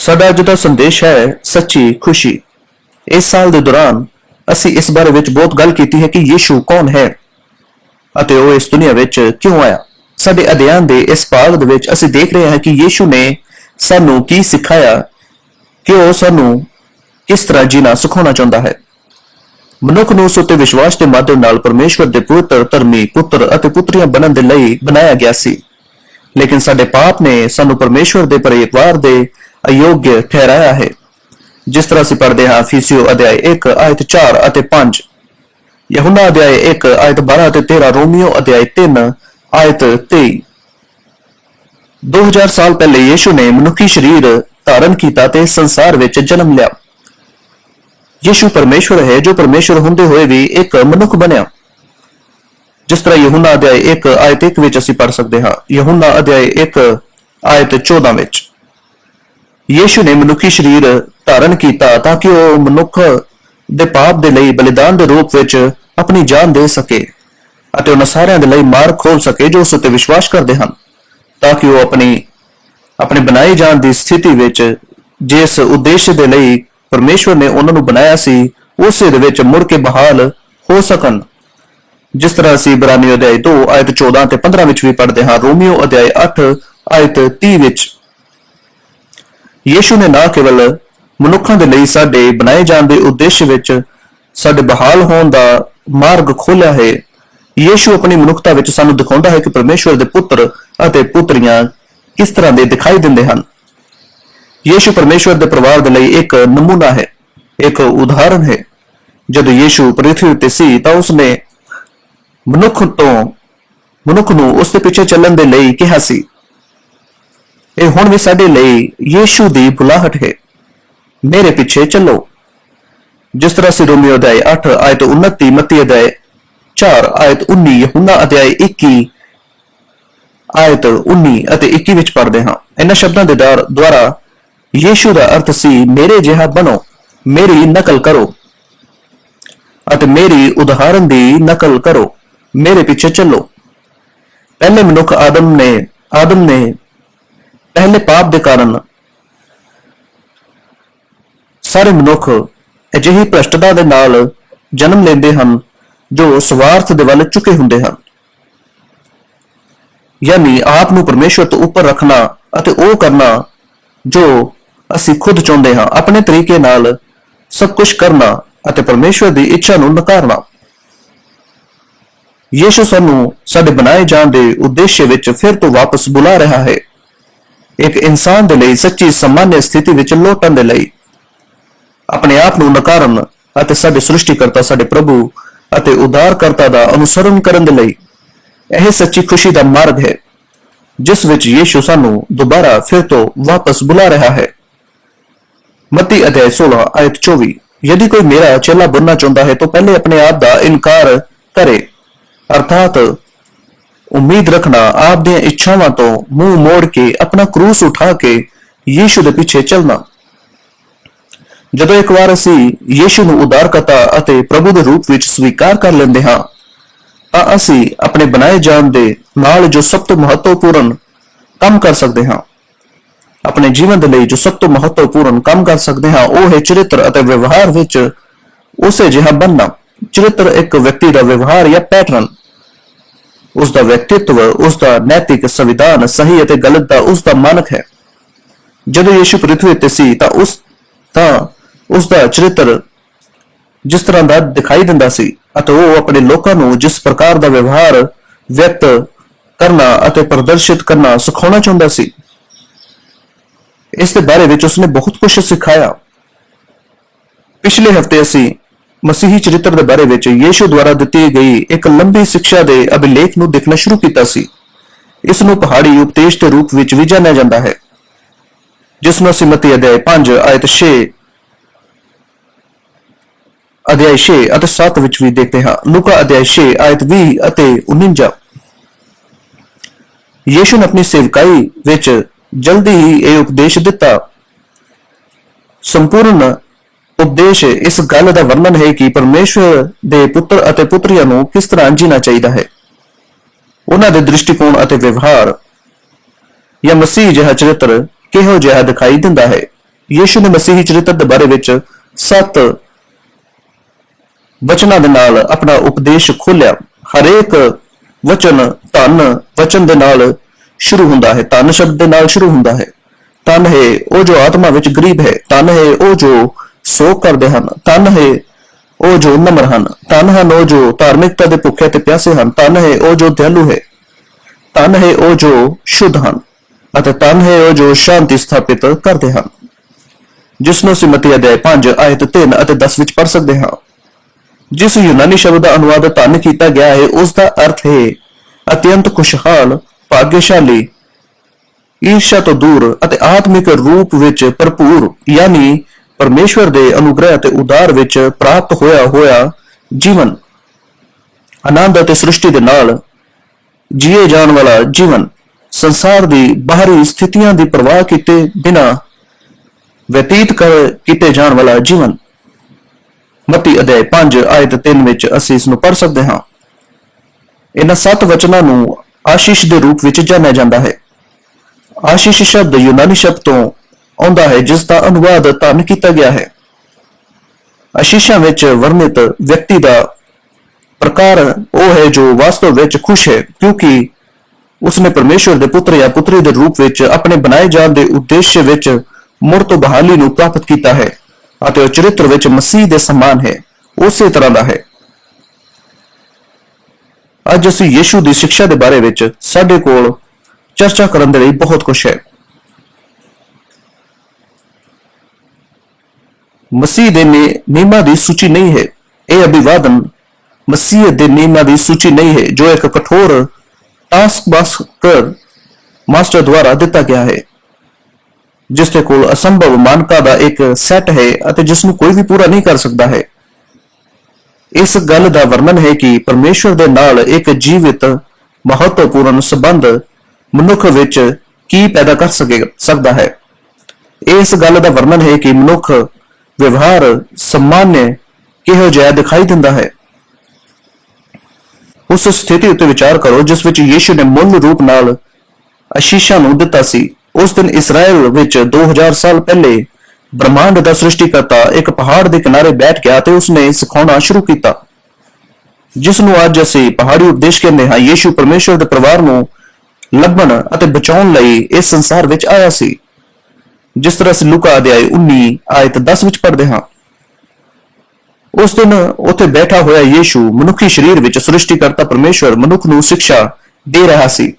ਸਾਡਾ ਅੱਜ ਦਾ ਸੰਦੇਸ਼ ਹੈ ਸੱਚੀ ਖੁਸ਼ੀ। ਇਸ ਸਾਲ ਦੇ ਦੌਰਾਨ ਅਸੀਂ ਇਸ ਬਾਰੇ ਵਿੱਚ ਬਹੁਤ ਗੱਲ ਕੀਤੀ ਹੈ ਕਿ ਯੀਸ਼ੂ ਕੌਣ ਹੈ ਅਤੇ ਉਹ ਇਸ ਦੁਨੀਆ ਵਿੱਚ ਕਿਉਂ ਆਇਆ। ਸਾਡੇ ਅਧਿਐਨ ਦੇ ਇਸ ਭਾਗ ਦੇ ਵਿੱਚ ਅਸੀਂ ਦੇਖ ਰਹੇ ਹਾਂ ਕਿ ਯੀਸ਼ੂ ਨੇ ਸਾਨੂੰ ਕੀ ਸਿਖਾਇਆ ਕਿ ਉਹ ਸਾਨੂੰ ਕਿਸ ਤਰ੍ਹਾਂ ਜੀਣਾ ਸਿਖਾਉਣਾ ਚਾਹੁੰਦਾ ਹੈ। ਮਨੁੱਖ ਨੂੰ ਉਸ ਉੱਤੇ ਵਿਸ਼ਵਾਸ ਦੇ ਮਾਧਿਅਮ ਨਾਲ ਪਰਮੇਸ਼ਵਰ ਦੇ ਪਵਿੱਤਰ, ਧਰਮੀ ਪੁੱਤਰ ਅਤੇ ਪੁੱਤਰੀਆਂ ਬਣਨ ਦੇ ਲਈ ਬਣਾਇਆ ਗਿਆ ਸੀ। ਲੇਕਿਨ ਸਾਡੇ ਪਾਪ ਨੇ ਸਾਨੂੰ ਪਰਮੇਸ਼ਵਰ ਦੇ ਪਰਿਵਾਰ ਦੇ ਅਯੋਗ ਠਹਿਰਾਇਆ ਹੈ। ਜਿਸ ਤਰ੍ਹਾਂ ਅਸੀਂ ਪੜ੍ਹਦੇ ਹਾਂ ਫੀਸਿਓ ਅਧਿਆਇ 1 ਆਇਤ 4 ਅਤੇ 5 ਯਹੂਨਾ ਅਧਿਆਇ 1 ਆਇਤ 12 ਅਤੇ 13 ਰੋਮੀਓ ਅਧਿਆਇ 3 ਆਇਤ 23 2000 ਸਾਲ ਪਹਿਲੇ ਯੀਸ਼ੂ ਨੇ ਮਨੁੱਖੀ ਸਰੀਰ ਧਾਰਨ ਕੀਤਾ ਤੇ ਸੰਸਾਰ ਵਿੱਚ ਜਨਮ ਲਿਆ। ਯੀਸ਼ੂ ਪਰਮੇਸ਼ਵਰ ਹੈ, ਜੋ ਪਰਮੇਸ਼ਵਰ ਹੁੰਦੇ ਹੋਏ ਵੀ ਇੱਕ ਮਨੁੱਖ ਬਣਿਆ। ਜਿਸ ਤਰ੍ਹਾਂ ਯਹੂਨਾ ਅਧਿਆਇ 1 ਆਇਤ 1 ਵਿੱਚ ਅਸੀਂ ਪੜ੍ਹ ਸਕਦੇ ਹਾਂ। ਯਹੂਨਾ ਅਧਿਆਇ 1 ਆਇਤ 14 ਵਿੱਚ। ਯੀਸ਼ੂ ਨੇ ਮਨੁੱਖੀ ਸਰੀਰ ਧਾਰਨ ਕੀਤਾ ਤਾਂ ਕਿ ਉਹ ਮਨੁੱਖ ਦੇ ਪਾਪ ਦੇ ਲਈ ਬਲੀਦਾਨ ਦੇ ਰੂਪ ਵਿੱਚ ਆਪਣੀ ਜਾਨ ਦੇ ਸਕੇ ਅਤੇ ਉਹਨਾਂ ਸਾਰਿਆਂ ਦੇ ਲਈ ਮਾਰਗ ਖੋਲ ਸਕੇ ਜੋ ਉਸ ਉੱਤੇ ਵਿਸ਼ਵਾਸ ਕਰਦੇ ਹਨ, ਤਾਂ ਕਿ ਉਹ ਆਪਣੀ, ਆਪਣੇ ਬਣਾਏ ਜਾਣ ਦੀ ਸਥਿਤੀ ਵਿੱਚ ਜਿਸ ਉਦੇਸ਼ ਦੇ ਲਈ ਪਰਮੇਸ਼ਵਰ ਨੇ ਉਹਨਾਂ ਨੂੰ ਬਣਾਇਆ ਸੀ, ਉਸੇ ਦੇ ਵਿੱਚ ਮੁੜ ਕੇ ਬਹਾਲ ਹੋ ਸਕਣ। ਜਿਸ ਤਰ੍ਹਾਂ ਅਸੀਂ ਇਬਰਾਨੀ ਅਧਿਆਇ 2 ਆਇਤ 14 ਤੇ 15 ਵਿੱਚ ਵੀ ਪੜ੍ਹਦੇ ਹਾਂ, ਰੋਮੀਓ ਅਧਿਆਇ 8 ਆਇਤ 30 ਵਿੱਚ ਯੀਸ਼ੂ ਨੇ ਨਾ ਕੇਵਲ ਮਨੁੱਖਾਂ ਦੇ ਲਈ ਸਾਡੇ ਬਣਾਏ ਜਾਣ ਦੇ ਉਦੇਸ਼ ਵਿੱਚ ਸਾਡੇ ਬਹਾਲ ਹੋਣ ਦਾ ਮਾਰਗ ਖੋਲ੍ਹਿਆ ਹੈ, ਯੀਸ਼ੂ ਆਪਣੀ ਮਨੁੱਖਤਾ ਵਿੱਚ ਸਾਨੂੰ ਦਿਖਾਉਂਦਾ ਹੈ ਕਿ ਪਰਮੇਸ਼ਵਰ ਦੇ ਪੁੱਤਰ ਅਤੇ ਪੁੱਤਰੀਆਂ ਕਿਸ ਤਰ੍ਹਾਂ ਦੇ ਦਿਖਾਈ ਦਿੰਦੇ ਹਨ। ਯੀਸ਼ੂ ਪਰਮੇਸ਼ਵਰ ਦੇ ਪਰਿਵਾਰ ਦੇ ਲਈ ਇੱਕ ਨਮੂਨਾ ਹੈ, ਇੱਕ ਉਦਾਹਰਣ ਹੈ। ਜਦੋਂ ਯੀਸ਼ੂ ਪ੍ਰithvi ਉੱਤੇ ਸੀ ਤਾਂ ਉਸਨੇ ਮਨੁੱਖ ਤੋਂ ਮਨੁੱਖ ਨੂੰ ਉਸ ਦੇ ਪਿੱਛੇ ਚੱਲਣ ਦੇ ਲਈ ਕਿਹਾ ਸੀ ਇਹ ਹੁਣ ਵੀ ਸਾਡੇ ਲਈ ਯੀਸ਼ੂ ਦੀ ਬੁਲਾਹਟ ਹੈ। ਮੇਰੇ ਪਿੱਛੇ ਚੱਲੋ। ਜਿਸ ਤਰ੍ਹਾਂ ਅਸੀਂ ਰੋਮੀਓ ਅਧਿਆਇ 8 ਆਇਤ 29 ਮੱਤੀ ਅਧਿਆਇ 4 ਆਇਤ 19 ਯਹੂਨਾ ਅਧਿਆਇ 21 ਆਇਤ 19 ਅਤੇ 21 ਵਿੱਚ ਪੜ੍ਹਦੇ ਹਾਂ। ਇਹਨਾਂ ਸ਼ਬਦਾਂ ਦੇ ਦੁਆਰਾ ਯੀਸ਼ੂ ਦਾ ਅਰਥ ਸੀ, ਮੇਰੇ ਜਿਹਾ ਬਣੋ, ਮੇਰੀ ਨਕਲ ਕਰੋ ਅਤੇ ਮੇਰੀ ਉਦਾਹਰਨ ਦੀ ਨਕਲ ਕਰੋ, ਮੇਰੇ ਪਿੱਛੇ ਚੱਲੋ। ਪਹਿਲੇ ਮਨੁੱਖ ਆਦਮ ਨੇ ਆਦਮ ਨੇ ਪਹਿਲੇ ਪਾਪ ਦੇ ਕਾਰਨ ਸਾਰੇ ਮਨੁੱਖ ਅਜਿਹੀ ਭ੍ਰਸ਼ਟਤਾ ਦੇ ਨਾਲ ਜਨਮ ਲੈਂਦੇ ਹਨ, ਜੋ ਸਵਾਰਥ ਦੇ ਵੱਲ ਝੁਕੇ ਹੁੰਦੇ ਹਨ। ਯਾਨੀ ਆਪ ਨੂੰ ਪਰਮੇਸ਼ਵਰ ਤੋਂ ਉੱਪਰ ਰੱਖਣਾ ਅਤੇ ਉਹ ਕਰਨਾ ਜੋ ਅਸੀਂ ਖੁਦ ਚਾਹੁੰਦੇ ਹਾਂ, ਆਪਣੇ ਤਰੀਕੇ ਨਾਲ ਸਭ ਕੁਝ ਕਰਨਾ ਅਤੇ ਪਰਮੇਸ਼ਵਰ ਦੀ ਇੱਛਾ ਨੂੰ ਨਕਾਰਨਾ। ਯੀਸ਼ੂ ਸਾਨੂੰ ਸਾਡੇ ਬਣਾਏ ਜਾਣ ਦੇ ਉਦੇਸ਼ ਵਿੱਚ ਫਿਰ ਤੋਂ ਵਾਪਸ ਬੁਲਾ ਰਿਹਾ ਹੈ। ਇੱਕ ਇਨਸਾਨ ਦੇ ਲਈ ਸੱਚੀ ਸਮਾਨਯ ਸਥਿਤੀ ਵਿੱਚ ਲੋਟਣ ਦੇ ਲਈ। ਆਪਣੇ ਆਪ ਨੂੰ ਨਕਾਰਨ ਅਤੇ ਸਾਡੇ ਸ੍ਰਿਸ਼ਟੀਕਰਤਾ, ਸਾਡੇ ਪ੍ਰਭੂ ਅਤੇ ਉਦਾਰਕਰਤਾ ਦਾ ਅਨੁਸਰਨ ਕਰਨ ਦੇ ਲਈ ਇਹ ਸੱਚੀ ਖੁਸ਼ੀ ਦਾ ਮਾਰਗ ਹੈ, ਜਿਸ ਵਿੱਚ ਯੀਸ਼ੂ ਸਾਨੂੰ ਦੁਬਾਰਾ ਫਿਰ ਤੋਂ ਵਾਪਸ ਬੁਲਾ ਰਿਹਾ ਹੈ। ਮਤੀ ਅਧਿਆਇ 16 ਆਇਤ 24 ਯਦੀ ਕੋਈ ਮੇਰਾ ਚੇਲਾ ਬਣਨਾ ਚਾਹੁੰਦਾ ਹੈ ਤਾਂ ਪਹਿਲੇ ਆਪਣੇ ਆਪ ਦਾ ਇਨਕਾਰ ਕਰੇ। ਅਰਥਾਤ ਉਮੀਦ ਰੱਖਣਾ ਆਪ ਦੀਆਂ ਇੱਛਾਵਾਂ ਤੋਂ ਮੂੰਹ ਮੋੜ ਕੇ ਆਪਣਾ ਕਰੂਸ ਉਠਾ ਕੇ ਯੀਸ਼ੂ ਦੇ ਪਿੱਛੇ ਚੱਲਣਾ। ਜਦੋਂ ਇੱਕ ਵਾਰ ਅਸੀਂ ਯੀਸ਼ੂ ਨੂੰ ਉਦਾਰਕਤਾ ਅਤੇ ਪ੍ਰਭੂ ਦੇ ਰੂਪ ਵਿੱਚ ਸਵੀਕਾਰ ਕਰ ਲੈਂਦੇ ਹਾਂ, ਤਾਂ ਅਸੀਂ ਆਪਣੇ ਬਣਾਏ ਜਾਣ ਦੇ ਨਾਲ ਜੋ ਸਭ ਤੋਂ ਮਹੱਤਵਪੂਰਨ ਕੰਮ ਕਰ ਸਕਦੇ ਹਾਂ, ਆਪਣੇ ਜੀਵਨ ਦੇ ਲਈ ਜੋ ਸਭ ਤੋਂ ਮਹੱਤਵਪੂਰਨ ਕੰਮ ਕਰ ਸਕਦੇ ਹਾਂ, ਉਹ ਹੈ ਚਰਿੱਤਰ ਅਤੇ ਵਿਵਹਾਰ ਵਿੱਚ ਉਸੇ ਜਿਹਾ ਬਣਨਾ। ਚਰਿੱਤਰ ਇੱਕ ਵਿਅਕਤੀ ਦਾ ਵਿਵਹਾਰ ਜਾਂ ਪੈਟਰਨ ਉਸ ਦਾ ਵਿਅਕਤੀਤਵ ਉਸ ਦਾ ਨੈਤਿਕ ਸੰਵਿਧਾਨ ਸਹੀ ਅਤੇ ਗਲਤ ਦਾ ਉਸ ਦਾ ਮਾਨਕ ਹੈ। ਜਦੋਂ ਯੀਸ਼ੂ ਪ੍ਰithvi ਤੇ ਸੀ, ਤਾਂ ਉਸ ਤਾਂ ਉਸ ਦਾ ਚਰਿੱਤਰ ਜਿਸ ਤਰ੍ਹਾਂ ਦਾ ਦਿਖਾਈ ਦਿੰਦਾ ਸੀ ਅਤੇ ਉਹ ਆਪਣੇ ਲੋਕਾਂ ਨੂੰ ਜਿਸ ਪ੍ਰਕਾਰ ਦਾ ਵਿਵਹਾਰ ਵਿਅਕਤ ਕਰਨਾ ਅਤੇ ਪ੍ਰਦਰਸ਼ਿਤ ਕਰਨਾ ਸਿਖਾਉਣਾ ਚਾਹੁੰਦਾ ਸੀ, ਇਸ ਦੇ ਬਾਰੇ ਵਿੱਚ ਉਸਨੇ ਬਹੁਤ ਕੁਝ ਸਿਖਾਇਆ। ਪਿਛਲੇ ਹਫ਼ਤੇ ਅਸੀਂ ਮਸੀਹੀ ਚਰਿੱਤਰ ਦੇ ਬਾਰੇ ਵਿੱਚ ਯੀਸ਼ੂ ਦੁਆਰਾ ਦਿੱਤੀ ਗਈ ਇੱਕ ਲੰਬੀ ਸਿੱਖਿਆ ਦੇ ਅਭਿਲੇਖ ਨੂੰ ਦੇਖਣਾ ਸ਼ੁਰੂ ਕੀਤਾ ਸੀ। ਇਸ ਨੂੰ ਪਹਾੜੀ ਉਪਦੇਸ਼ ਦੇ ਰੂਪ ਵਿੱਚ ਵੀ ਜਾਣਿਆ ਜਾਂਦਾ ਹੈ। ਜਿਸ ਨੂੰ ਅਸੀਂ ਅਧਿਆਇ 5 ਆਇਤ 6 ਅਧਿਆਇ 6 ਅਤੇ 7 ਵਿੱਚ ਵੀ ਦੇਖਦੇ ਹਾਂ। ਲੂਕਾ ਅਧਿਆਇ 6 ਆਇਤ 20 ਅਤੇ 49 ਯੀਸ਼ੂ ਨੇ ਆਪਣੀ ਸੇਵਕਾਈ ਵਿੱਚ ਜਲਦੀ ਹੀ ਇਹ ਉਪਦੇਸ਼ ਦਿੱਤਾ। ਸੰਪੂਰਨ ਉਪਦੇਸ਼ ਇਸ ਗੱਲ ਦਾ ਵਰਣਨ ਹੈ ਕਿ ਪਰਮੇਸ਼ਵਰ ਦੇ ਪੁੱਤਰ ਅਤੇ ਪੁੱਤਰੀਆਂ ਨੂੰ ਕਿਸ ਤਰ੍ਹਾਂ ਜੀਣਾ ਚਾਹੀਦਾ ਹੈ? ਉਹਨਾਂ ਦੇ ਦ੍ਰਿਸ਼ਟੀਕੋਣ ਅਤੇ ਵਿਵਹਾਰ ਜਾਂ ਮਸੀਹ ਜਿਹਾ ਚਰਿੱਤਰ ਕਿਹੋ ਜਿਹਾ ਦਿਖਾਈ ਦਿੰਦਾ ਹੈ? ਯੀਸ਼ੂ ਨੇ ਮਸੀਹੀ ਚਰਿੱਤਰ ਦੇ ਬਾਰੇ ਵਿੱਚ ਸੱਤ ਵਚਨਾਂ ਦੇ ਨਾਲ ਆਪਣਾ ਉਪਦੇਸ਼ ਖੋਲਿਆ ਹਰੇਕ ਵਚਨ ਧਨ ਵਚਨ ਦੇ ਨਾਲ ਸ਼ੁਰੂ ਹੁੰਦਾ ਹੈ। ਧਨ ਸ਼ਬਦ ਦੇ ਨਾਲ ਸ਼ੁਰੂ ਹੁੰਦਾ ਹੈ। ਧਨ ਹੈ ਉਹ ਜੋ ਆਤਮਾ ਵਿੱਚ ਗਰੀਬ ਹੈ। ਧਨ ਹੈ ਉਹ ਜੋ ਸੋਗ ਕਰਦੇ ਹਨ ਧਨ ਹੈ ਉਹ ਜੋ ਨਮਰ ਹਨ ਧਨ ਹਨ ਉਹ ਜੋ ਧਾਰਮਿਕਤਾ ਦੇ ਭੁੱਖੇ ਤੇ ਪਿਆਸੇ ਹਨ ਧਨ ਹੈ ਉਹ ਜੋ ਦਿਆਲੂ ਹੈ ਧਨ ਹੈ ਉਹ ਜੋ ਸ਼ੁੱਧ ਹਨ, ਅਤੇ ਧਨ ਹੈ ਉਹ ਜੋ ਸ਼ਾਂਤੀ ਸਥਾਪਿਤ ਕਰਦੇ ਹਨ। ਜਿਸ ਨੂੰ ਸਿਮਤੀ ਅਧਿਆਇ 5 ਆਇਤ 3 ਅਤੇ 10 ਵਿੱਚ ਪੜ ਸਕਦੇ ਹਾਂ। ਜਿਸ ਯੂਨਾਨੀ ਸ਼ਬਦ ਦਾ ਅਨੁਵਾਦ ਧਨ ਕੀਤਾ ਗਿਆ ਹੈ, ਉਸ ਦਾ ਅਰਥ ਹੈ ਅਤਿਅੰਤ ਖੁਸ਼ਹਾਲ, ਭਾਗਸ਼ਾਲੀ, ਈਰਸ਼ਾ ਤੋਂ ਦੂਰ ਅਤੇ ਆਤਮਿਕ ਰੂਪ ਵਿੱਚ ਭਰਪੂਰ, ਯਾਨੀ ਪਰਮੇਸ਼ਵਰ ਦੇ ਅਨੁਗ੍ਰਹਿ ਅਤੇ ਉਦਾਰ ਵਿੱਚ ਪ੍ਰਾਪਤ ਹੋਇਆ ਹੋਇਆ ਜੀਵਨ। ਆਨੰਦ ਅਤੇ ਸ੍ਰਿਸ਼ਟੀ ਦੇ ਨਾਲ ਜੀਏ ਜਾਣ ਵਾਲਾ ਜੀਵਨ। ਸੰਸਾਰ ਦੀ ਬਾਹਰੀ ਸਥਿਤੀਆਂ ਦੀ ਪਰਵਾਹ ਕੀਤੇ ਬਿਨਾ ਬਤੀਤ ਕਰ ਕੀਤੇ ਜਾਣ ਵਾਲਾ ਜੀਵਨ। ਮਤੀ ਅਧਿਆਇ 5 ਆਇਤ 3 ਵਿੱਚ ਅਸੀਂ ਇਸ ਨੂੰ ਪੜ ਸਕਦੇ ਹਾਂ। ਇਹਨਾਂ ਸੱਤ ਵਚਨਾਂ ਨੂੰ ਆਸ਼ੀਸ਼ ਦੇ ਰੂਪ ਵਿੱਚ ਜਾਣਿਆ ਜਾਂਦਾ ਹੈ। ਆਸ਼ੀਸ਼ ਸ਼ਬਦ ਯੂਨਾਨੀ ਸ਼ਬਦ ਤੋਂ ਆਉਂਦਾ ਹੈ, ਜਿਸ ਦਾ ਅਨੁਵਾਦ ਧੰਨ ਕੀਤਾ ਗਿਆ ਹੈ। ਅਸ਼ੀਸ਼ਾਂ ਵਿੱਚ ਵਰਣਿਤ ਵਿਅਕਤੀ ਦਾ ਪ੍ਰਕਾਰ ਉਹ ਹੈ ਜੋ ਵਾਸਤਵ ਵਿੱਚ ਖੁਸ਼ ਹੈ, ਕਿਉਂਕਿ ਉਸਨੇ ਪਰਮੇਸ਼ਵਰ ਦੇ ਪੁੱਤਰ ਜਾਂ ਪੁੱਤਰੀ ਦੇ ਰੂਪ ਵਿੱਚ ਆਪਣੇ ਬਣਾਏ ਜਾਣ ਦੇ ਉਦੇਸ਼ ਵਿੱਚ ਮੁੜ ਤੋਂ ਬਹਾਲੀ ਨੂੰ ਪ੍ਰਾਪਤ ਕੀਤਾ ਹੈ ਅਤੇ ਉਹ ਚਰਿੱਤਰ ਵਿੱਚ ਮਸੀਹ ਦੇ ਸਮਾਨ ਹੈ, ਉਸੇ ਤਰ੍ਹਾਂ ਦਾ ਹੈ। ਅੱਜ ਅਸੀਂ ਯੀਸ਼ੂ ਦੀ ਸਿੱਖਿਆ ਦੇ ਬਾਰੇ ਵਿੱਚ ਸਾਡੇ ਕੋਲ ਚਰਚਾ ਕਰਨ ਦੇ ਲਈ ਬਹੁਤ ਕੁਝ ਹੈ। ਮਸੀਹ ਦੇ ਨਿਯਮਾਂ ਦੀ ਸੂਚੀ ਨਹੀਂ ਹੈ। ਇਹ ਅਭਿਵਾਦਨ ਮਸੀਹ ਦੇ ਨਿਯਮਾਂ ਦੀ ਸੂਚੀ ਨਹੀਂ ਹੈ, ਜੋ ਇੱਕ ਕਠੋਰ ਟਾਸਕ ਮਾਸਟਰ ਮਾਸਟਰ ਦੁਆਰਾ ਦਿੱਤਾ ਗਿਆ ਹੈ। ਜਿਸ ਦੇ ਕੋਲ ਅਸੰਭਵ ਮਾਨਕਾਂ ਦਾ ਇੱਕ ਸੈੱਟ ਹੈ ਅਤੇ ਜਿਸ ਨੂੰ ਕੋਈ ਵੀ ਪੂਰਾ ਨਹੀਂ ਕਰ ਸਕਦਾ ਹੈ। ਇਸ ਗੱਲ ਦਾ ਵਰਣਨ ਹੈ ਕਿ ਪਰਮੇਸ਼ਵਰ ਦੇ ਨਾਲ ਇੱਕ ਜੀਵਿਤ ਮਹੱਤਵਪੂਰਨ ਸੰਬੰਧ ਮਨੁੱਖ ਵਿੱਚ ਕੀ ਪੈਦਾ ਕਰ ਸਕੇ ਸਕਦਾ ਹੈ। ਇਸ ਗੱਲ ਦਾ ਵਰਣਨ ਹੈ ਕਿ ਮਨੁੱਖ ਵਿਵਹਾਰ ਸਮਾਨਯ ਕਿਹੋ ਜਿਹਾ ਦਿਖਾਈ ਦਿੰਦਾ ਹੈ। ਉਸ ਸਥਿਤੀ ਉੱਤੇ ਵਿਚਾਰ ਕਰੋ, ਜਿਸ ਵਿੱਚ ਯੀਸ਼ੂ ਨੇ ਮੁੱਲ ਰੂਪ ਨਾਲ ਅਸ਼ੀਸ਼ਾਂ ਨੂੰ ਦਿੱਤਾ ਸੀ। ਉਸ ਦਿਨ ਇਸਰਾਇਲ ਵਿੱਚ 2000 ਸਾਲ ਪਹਿਲੇ ਬ੍ਰਹਮਾਂਡ ਦਾ ਸ੍ਰਿਸ਼ਟੀਕਰਤਾ ਇੱਕ ਪਹਾੜ ਦੇ ਕਿਨਾਰੇ ਬੈਠ ਗਿਆ ਤੇ ਉਸਨੇ ਸਿਖਾਉਣਾ ਸ਼ੁਰੂ ਕੀਤਾ। ਜਿਸ ਨੂੰ ਅੱਜ ਅਸੀਂ ਪਹਾੜੀ ਉਪਦੇਸ਼ ਕਹਿੰਦੇ ਹਾਂ, ਯੀਸ਼ੂ ਪਰਮੇਸ਼ਵਰ ਦੇ ਪਰਿਵਾਰ ਨੂੰ ਲੱਭਣ ਅਤੇ ਬਚਾਉਣ ਲਈ ਇਸ ਸੰਸਾਰ ਵਿੱਚ ਆਇਆ ਸੀ। ਜਿਸ ਤਰ੍ਹਾਂ ਅਸੀਂ ਲੂਕਾ ਅਧਿਆਇ 19 ਆਇਤ 10 ਵਿੱਚ ਪੜ੍ਹਦੇ ਹਾਂ। ਉਸ ਦਿਨ ਉੱਥੇ ਬੈਠਾ ਹੋਇਆ ਯੀਸ਼ੂ ਮਨੁੱਖੀ ਸਰੀਰ ਵਿੱਚ ਸ੍ਰਿਸ਼ਟੀਕਰਤਾ ਪਰਮੇਸ਼ਵਰ ਮਨੁੱਖ ਨੂੰ ਸਿੱਖਿਆ ਦੇ ਰਿਹਾ ਸੀ।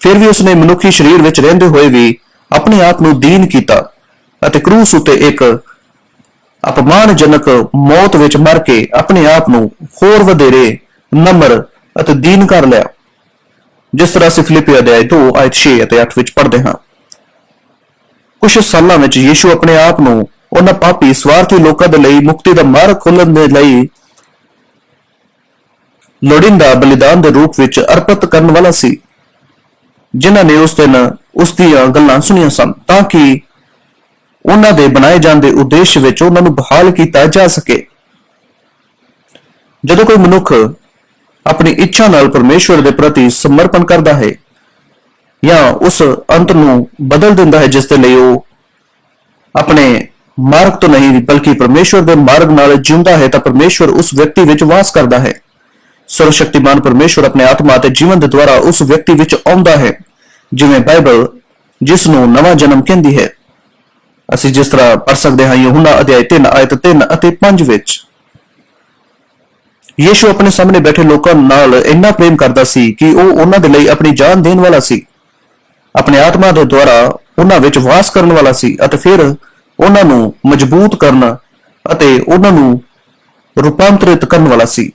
ਫਿਰ ਵੀ ਉਸਨੇ ਮਨੁੱਖੀ ਸਰੀਰ ਵਿੱਚ ਰਹਿੰਦੇ ਹੋਏ ਵੀ ਆਪਣੇ ਆਪ ਨੂੰ ਦੀਨ ਕੀਤਾ ਅਤੇ ਕਰੂਸ ਉੱਤੇ ਇੱਕ ਅਪਮਾਨਜਨਕ ਮੌਤ ਵਿੱਚ ਮਰ ਕੇ ਆਪਣੇ ਆਪ ਨੂੰ ਹੋਰ ਵਧੇਰੇ ਨਮਰ ਅਤੇ ਦੀਨ ਕਰ ਲਿਆ। ਜਿਸ ਤਰ੍ਹਾਂ ਅਸੀਂ ਫਿਲਿਪੀ ਅਧਿਆਇ 2 ਆਇਤ 6 ਅਤੇ 8 ਵਿੱਚ ਪੜ੍ਹਦੇ ਹਾਂ। ਕੁਝ ਸਾਲਾਂ ਵਿੱਚ ਯੀਸ਼ੂ ਆਪਣੇ ਆਪ ਨੂੰ ਉਹਨਾਂ ਪਾਪੀ ਸਵਾਰਥੀ ਲੋਕਾਂ ਦੇ ਲਈ ਮੁਕਤੀ ਦਾ ਮਾਰਗ ਖੋਲ੍ਹਣ ਦੇ ਲਈ ਲੋੜਿੰਦਾ ਬਲੀਦਾਨ ਦੇ ਰੂਪ ਵਿੱਚ ਅਰਪਿਤ ਕਰਨ ਵਾਲਾ ਸੀ। ਜਿਨ੍ਹਾਂ ਨੇ ਉਸ ਦਿਨ ਉਸ ਦੀਆਂ ਗੱਲਾਂ ਸੁਣੀਆਂ ਸਨ ਤਾਂ ਕਿ ਉਹਨਾਂ ਦੇ ਬਣਾਏ ਜਾਂਦੇ ਉਦੇਸ਼ ਵਿੱਚ ਉਹਨਾਂ ਨੂੰ ਬਹਾਲ ਕੀਤਾ ਜਾ ਸਕੇ। ਜਦੋਂ ਕੋਈ ਮਨੁੱਖ ਆਪਣੀ ਇੱਛਾ ਨਾਲ ਪਰਮੇਸ਼ਵਰ ਦੇ ਪ੍ਰਤੀ ਸਮਰਪਣ ਕਰਦਾ ਹੈ ਜਾਂ ਉਸ ਅੰਤ ਨੂੰ ਬਦਲ ਦਿੰਦਾ ਹੈ, ਜਿਸ ਦੇ ਲਈ ਉਹ ਆਪਣੇ ਮਾਰਗ ਤੋਂ ਨਹੀਂ, ਬਲਕਿ ਪਰਮੇਸ਼ਵਰ ਦੇ ਮਾਰਗ ਨਾਲ ਜਿਉਂਦਾ ਹੈ, ਤਾਂ ਪਰਮੇਸ਼ਵਰ ਉਸ ਵਿਅਕਤੀ ਵਿੱਚ ਵਾਸ ਕਰਦਾ ਹੈ। ਸਰਵ ਸ਼ਕਤੀਮਾਨ ਪਰਮੇਸ਼ਵਰ ਆਪਣੇ ਆਤਮਾ ਅਤੇ ਜੀਵਨ ਦੇ ਦੁਆਰਾ ਉਸ ਵਿਅਕਤੀ ਵਿੱਚ ਆਉਂਦਾ ਹੈ, ਜਿਵੇਂ ਬਾਈਬਲ ਜਿਸ ਨੂੰ ਨਵਾਂ ਜਨਮ ਕਹਿੰਦੀ ਹੈ। ਅਸੀਂ ਜਿਸ ਤਰ੍ਹਾਂ ਪੜ ਸਕਦੇ ਹਾਂ, ਯਹੂਨਾ ਅਧਿਆਇ 3 ਆਇਤ 3 ਅਤੇ 5 ਵਿੱਚ। ਯੀਸ਼ੂ ਆਪਣੇ ਸਾਹਮਣੇ ਬੈਠੇ ਲੋਕਾਂ ਨਾਲ ਇੰਨਾ ਪ੍ਰੇਮ ਕਰਦਾ ਸੀ ਕਿ ਉਹ ਉਹਨਾਂ ਦੇ ਲਈ ਆਪਣੀ ਜਾਨ ਦੇਣ ਵਾਲਾ ਸੀ। ਆਪਣੇ ਆਤਮਾ ਦੇ ਦੁਆਰਾ ਉਹਨਾਂ ਵਿੱਚ ਵਾਸ ਕਰਨ ਵਾਲਾ ਸੀ ਅਤੇ ਫਿਰ ਉਹਨਾਂ ਨੂੰ ਮਜ਼ਬੂਤ ਕਰਨ ਅਤੇ ਉਹਨਾਂ ਨੂੰ ਰੂਪਾਂਤਰਿਤ ਕਰਨ ਵਾਲਾ ਸੀ।